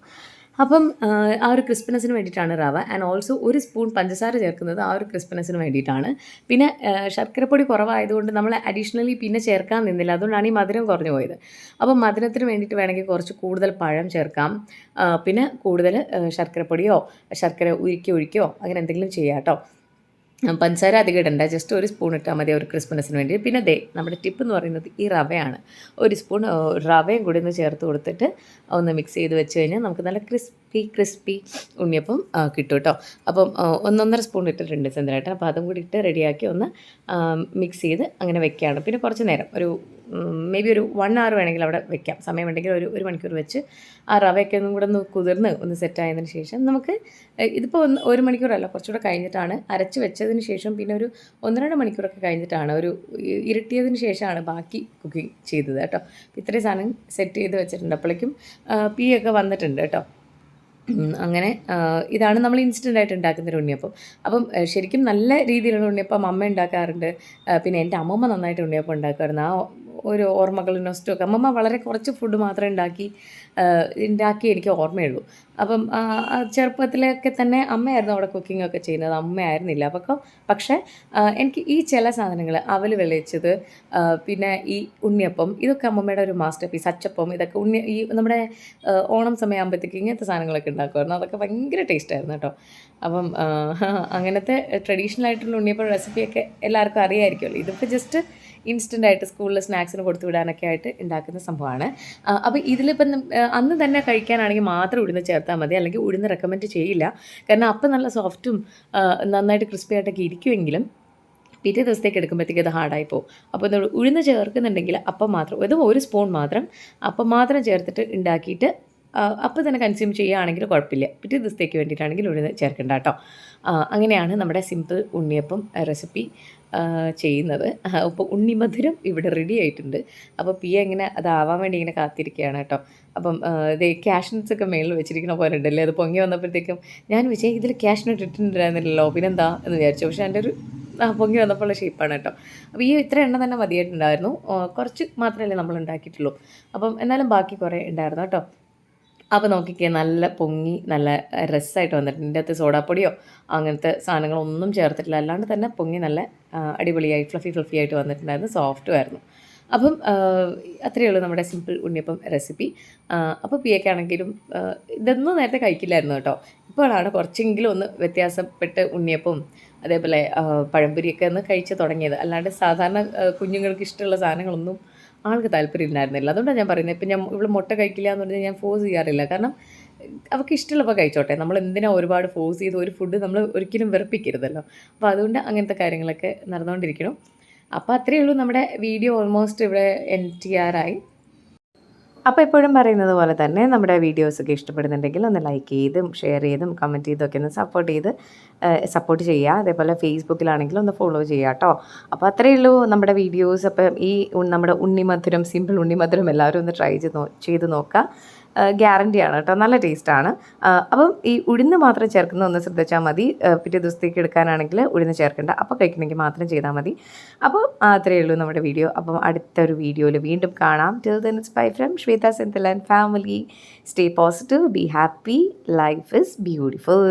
[SPEAKER 1] അപ്പം ആ, ഒരു ക്രിസ്പിനെസ്സിന് വേണ്ടിയിട്ടാണ് റവ. ആൻഡ് ഓൾസോ ഒരു സ്പൂൺ പഞ്ചസാര ചേർക്കുന്നത് ആ ഒരു ക്രിസ്പിനെസ്സിന് വേണ്ടിയിട്ടാണ്. പിന്നെ ശർക്കരപ്പൊടി കുറവായതുകൊണ്ട് നമ്മൾ അഡീഷണലി പിന്നെ ചേർക്കാൻ നിന്നില്ല. അതുകൊണ്ടാണ് ഈ മധുരം കുറഞ്ഞു പോയത്. അപ്പം മധുരത്തിന് വേണ്ടിയിട്ട് വേണമെങ്കിൽ കുറച്ച് കൂടുതൽ പഴം ചേർക്കാം. പിന്നെ കൂടുതൽ ശർക്കരപ്പൊടിയോ ശർക്കര ഉരുക്കി ഒഴിക്കോ അങ്ങനെ എന്തെങ്കിലും ചെയ്യാം കേട്ടോ. പഞ്ചസാര അധികം ഇടണ്ട. ജസ്റ്റ് ഒരു സ്പൂൺ ഇട്ടാൽ മതി ഒരു ക്രിസ്മസിന് വേണ്ടി. പിന്നെ ദേ നമ്മുടെ ടിപ്പ് എന്ന് പറയുന്നത് ഈ റവയാണ്. ഒരു സ്പൂൺ റവയും കൂടി ഒന്ന് ചേർത്ത് കൊടുത്തിട്ട് ഒന്ന് മിക്സ് ചെയ്ത് വെച്ച് കഴിഞ്ഞാൽ നമുക്ക് നല്ല ക്രിസ്പി ക്രിസ്പി ഉണ്ണിയപ്പം കിട്ടും കേട്ടോ അപ്പം ഒന്നൊന്നര സ്പൂൺ ഇട്ടിട്ടുണ്ട് ചന്ദ്രേട്ടൻ അപ്പോൾ അതും കൂടി ഇട്ട് റെഡിയാക്കി ഒന്ന് മിക്സ് ചെയ്ത് അങ്ങനെ വെക്കുകയാണ് പിന്നെ കുറച്ച് നേരം ഒരു മേ ബി ഒരു വൺ അവർ വേണമെങ്കിൽ അവിടെ വെക്കാം. സമയം സമയമുണ്ടെങ്കിൽ ഒരു ഒരു മണിക്കൂർ വെച്ച് ആ റവയൊക്കെ ഒന്നും കൂടെ ഒന്ന് കുതിർന്ന് ഒന്ന് സെറ്റ് ആയതിന് ശേഷം നമുക്ക് ഇതിപ്പോൾ ഒന്ന് ഒരു മണിക്കൂറല്ല കുറച്ചുകൂടെ കഴിഞ്ഞിട്ടാണ് അരച്ച് വെച്ചതിന് ശേഷം പിന്നെ ഒരു ഒന്നര മണിക്കൂറൊക്കെ കഴിഞ്ഞിട്ടാണ് ഒരു ഇരുട്ടിയതിന് ശേഷമാണ് ബാക്കി കുക്കിംഗ് ചെയ്തത് കേട്ടോ. ഇത്രയും സാധനം സെറ്റ് ചെയ്ത് വെച്ചിട്ടുണ്ട്. അപ്പോഴേക്കും പീയൊക്കെ ഒക്കെ വന്നിട്ടുണ്ട് കേട്ടോ. അങ്ങനെ ഇതാണ് നമ്മൾ ഇൻസ്റ്റന്റ് ആയിട്ട് ഉണ്ടാക്കുന്ന ഒരു ഉണ്ണിയപ്പം. അപ്പം ശരിക്കും നല്ല രീതിയിലുള്ള ഉണ്ണിയപ്പം അമ്മ ഉണ്ടാക്കാറുണ്ട്. പിന്നെ എന്റെ അമ്മമ്മ നന്നായിട്ട് ഉണ്ണിയപ്പം ഉണ്ടാക്കുമായിരുന്നു. ആ ഒരു ഓർമ്മകളും നൊസ്റ്റൊക്കെ അമ്മമ്മ വളരെ കുറച്ച് ഫുഡ് മാത്രമേ ഉണ്ടാക്കി ഉണ്ടാക്കി എനിക്ക് ഓർമ്മയുള്ളൂ. അപ്പം ചെറുപ്പത്തിലൊക്കെ തന്നെ അമ്മയായിരുന്നു അവിടെ കുക്കിംഗ് ഒക്കെ ചെയ്യുന്നത്. അമ്മയായിരുന്നില്ല. അപ്പം പക്ഷേ എനിക്ക് ഈ ചില സാധനങ്ങൾ അവൽ വിളയിച്ചത് പിന്നെ ഈ ഉണ്ണിയപ്പം ഇതൊക്കെ അമ്മമ്മയുടെ ഒരു മാസ്റ്റർ പീസ് അച്ചപ്പം ഇതൊക്കെ ഉണ്ണി ഈ നമ്മുടെ ഓണം സമയമാകുമ്പോഴത്തേക്ക് ഇങ്ങനത്തെ സാധനങ്ങളൊക്കെ ഉണ്ടാക്കുമായിരുന്നു. അതൊക്കെ ഭയങ്കര ടേസ്റ്റായിരുന്നു കേട്ടോ. അപ്പം അങ്ങനത്തെ ട്രഡീഷണൽ ആയിട്ടുള്ള ഉണ്ണിയപ്പം റെസിപ്പിയൊക്കെ എല്ലാവർക്കും അറിയാമായിരിക്കുമല്ലോ ഇതിപ്പോൾ ജസ്റ്റ് ഇൻസ്റ്റന്റ് ആയിട്ട് സ്കൂളിൽ സ്നാക്സിന് കൊടുത്തു വിടാനൊക്കെ ആയിട്ട് ഉണ്ടാക്കുന്ന സംഭവമാണ്. അപ്പോൾ ഇതിലിപ്പം അന്ന് തന്നെ കഴിക്കാനാണെങ്കിൽ മാത്രം ഉഴുന്ന് ചേർത്താൽ മതി. അല്ലെങ്കിൽ ഉഴുന്ന് റെക്കമെൻഡ് ചെയ്യില്ല. കാരണം അപ്പം നല്ല സോഫ്റ്റും നന്നായിട്ട് ക്രിസ്പി ആയിട്ടൊക്കെ ഇരിക്കുമെങ്കിലും പിറ്റേ ദിവസത്തേക്ക് എടുക്കുമ്പോഴത്തേക്ക് അത് ഹാർഡായി പോകും. അപ്പോൾ നമ്മൾ ഉഴുന്ന് ചേർക്കുന്നുണ്ടെങ്കിൽ അപ്പം മാത്രം ഇത് ഒരു സ്പൂൺ മാത്രം അപ്പം മാത്രം ചേർത്തിട്ട് ഉണ്ടാക്കിയിട്ട് അപ്പം അപ്പോൾ തന്നെ കൺസ്യൂം ചെയ്യുകയാണെങ്കിൽ കുഴപ്പമില്ല. പിറ്റേ ദിവസത്തേക്ക് വേണ്ടിയിട്ടാണെങ്കിൽ ഉഴുന്ന് ചേർക്കണ്ട കേട്ടോ. അങ്ങനെയാണ് നമ്മുടെ സിമ്പിൾ ഉണ്ണിയപ്പം റെസിപ്പി ചെയ്യുന്നത്. അപ്പോൾ ഉണ്ണിമധുരം ഇവിടെ റെഡി ആയിട്ടുണ്ട്. അപ്പോൾ പിയ ഇങ്ങനെ അതാവാൻ വേണ്ടി ഇങ്ങനെ കാത്തിരിക്കുകയാണ് കേട്ടോ. അപ്പം ഇത് ക്യാഷ്നട്സ് ഒക്കെ മേളിൽ വെച്ചിരിക്കുന്ന പോലെ ഉണ്ടല്ലേ? അത് പൊങ്ങി വന്നപ്പോഴത്തേക്കും ഞാൻ വിചാരിച്ചു ഇതിൽ ക്യാഷ്നട്ട് ഇട്ടിട്ടുണ്ടായിരുന്നില്ലല്ലോ പിന്നെന്താ? എന്ന് വിചാരിച്ചു. പക്ഷേ എന്റെ ഒരു പൊങ്ങി വന്നപ്പോഴുള്ള ഷേപ്പാണ് കേട്ടോ. അപ്പോൾ ഈ ഇത്ര എണ്ണ തന്നെ മതിയായിട്ടുണ്ടായിരുന്നു. കുറച്ച് മാത്രമല്ലേ നമ്മൾ ഉണ്ടാക്കിയിട്ടുള്ളൂ. അപ്പം എന്നാലും ബാക്കി കുറേ ഉണ്ടായിരുന്നു കേട്ടോ. അപ്പോൾ നോക്കിക്കേ നല്ല പൊങ്ങി നല്ല രസമായിട്ട് വന്നിട്ടുണ്ട്. ഇതിന്റെ അകത്ത് സോഡാപ്പൊടിയോ അങ്ങനത്തെ സാധനങ്ങളൊന്നും ചേർത്തിട്ടില്ല. അല്ലാണ്ട് തന്നെ പൊങ്ങി നല്ല അടിപൊളിയായി ഫ്ലഫി ഫ്ലഫി ആയിട്ട് വന്നിട്ടുണ്ടായിരുന്നു. സോഫ്റ്റും ആയിരുന്നു. അപ്പം അത്രയേ ഉള്ളൂ നമ്മുടെ സിമ്പിൾ ഉണ്ണിയപ്പം റെസിപ്പി അപ്പോൾ പിയൊക്കെ ആണെങ്കിലും ഇതൊന്നും നേരത്തെ കഴിക്കില്ലായിരുന്നു കേട്ടോ. ഇപ്പോഴാണ് കുറച്ചെങ്കിലും ഒന്ന് വ്യത്യാസപ്പെട്ട് ഉണ്ണിയപ്പം അതേപോലെ പഴംപൊരിയൊക്കെ ഒന്ന് കഴിച്ച് തുടങ്ങിയത്. അല്ലാണ്ട് സാധാരണ കുഞ്ഞുങ്ങൾക്ക് ഇഷ്ടമുള്ള സാധനങ്ങളൊന്നും ആൾക്ക് താല്പര്യം ഉണ്ടായിരുന്നില്ല അതുകൊണ്ടാണ് ഞാൻ പറയുന്നത് ഇപ്പം ഞാൻ ഇവിടെ മുട്ട കഴിക്കില്ല എന്ന് പറഞ്ഞാൽ ഞാൻ ഫോഴ്സ് ചെയ്യാറില്ല. കാരണം അവർക്ക് ഇഷ്ടമുള്ളപ്പോൾ കഴിച്ചോട്ടെ. നമ്മൾ എന്തിനാ ഒരുപാട് ഫോഴ്സ് ചെയ്ത് ഒരു ഫുഡ് നമ്മൾ ഒരിക്കലും വെറുപ്പിക്കരുതല്ലോ. അപ്പോൾ അതുകൊണ്ട് അങ്ങനത്തെ കാര്യങ്ങളൊക്കെ നടന്നുകൊണ്ടിരിക്കണം അപ്പോൾ അത്രയേ ഉള്ളൂ നമ്മുടെ വീഡിയോ ഓൾമോസ്റ്റ് ഇവിടെ എൻ ടി ആറായി അപ്പോൾ എപ്പോഴും പറയുന്നത് പോലെ തന്നെ നമ്മുടെ വീഡിയോസൊക്കെ ഇഷ്ടപ്പെടുന്നുണ്ടെങ്കിൽ ഒന്ന് ലൈക്ക് ചെയ്തും ഷെയർ ചെയ്തും കമന്റ് ചെയ്തും ഒക്കെ ഒന്ന് സപ്പോർട്ട് ചെയ്ത് സപ്പോർട്ട് ചെയ്യുക. അതേപോലെ ഫേസ്ബുക്കിലാണെങ്കിലും ഒന്ന് ഫോളോ ചെയ്യുക കേട്ടോ. അപ്പോൾ അത്രയേ ഉള്ളൂ നമ്മുടെ വീഡിയോസ് അപ്പം ഈ നമ്മുടെ ഉണ്ണിമധുരം സിമ്പിൾ ഉണ്ണിമധുരം എല്ലാവരും ഒന്ന് ട്രൈ ചെയ്ത് ചെയ്ത് നോക്കുക. ഗ്യാരണ്ടിയാണ് കേട്ടോ. നല്ല ടേസ്റ്റാണ്. അപ്പം ഈ ഉഴുന്ന് മാത്രം ചേർക്കുന്ന ഒന്ന് ശ്രദ്ധിച്ചാൽ മതി. പിറ്റേ ദിവസത്തേക്ക് എടുക്കാനാണെങ്കിൽ ഉഴുന്ന് ചേർക്കേണ്ട. അപ്പോൾ കഴിക്കണമെങ്കിൽ മാത്രം ചെയ്താൽ മതി. അപ്പോൾ അത്രയേ ഉള്ളൂ നമ്മുടെ വീഡിയോ. അപ്പം അടുത്തൊരു വീഡിയോയിൽ വീണ്ടും കാണാം. Till then it's bye from Shweta Senthil and family stay positive be happy life is beautiful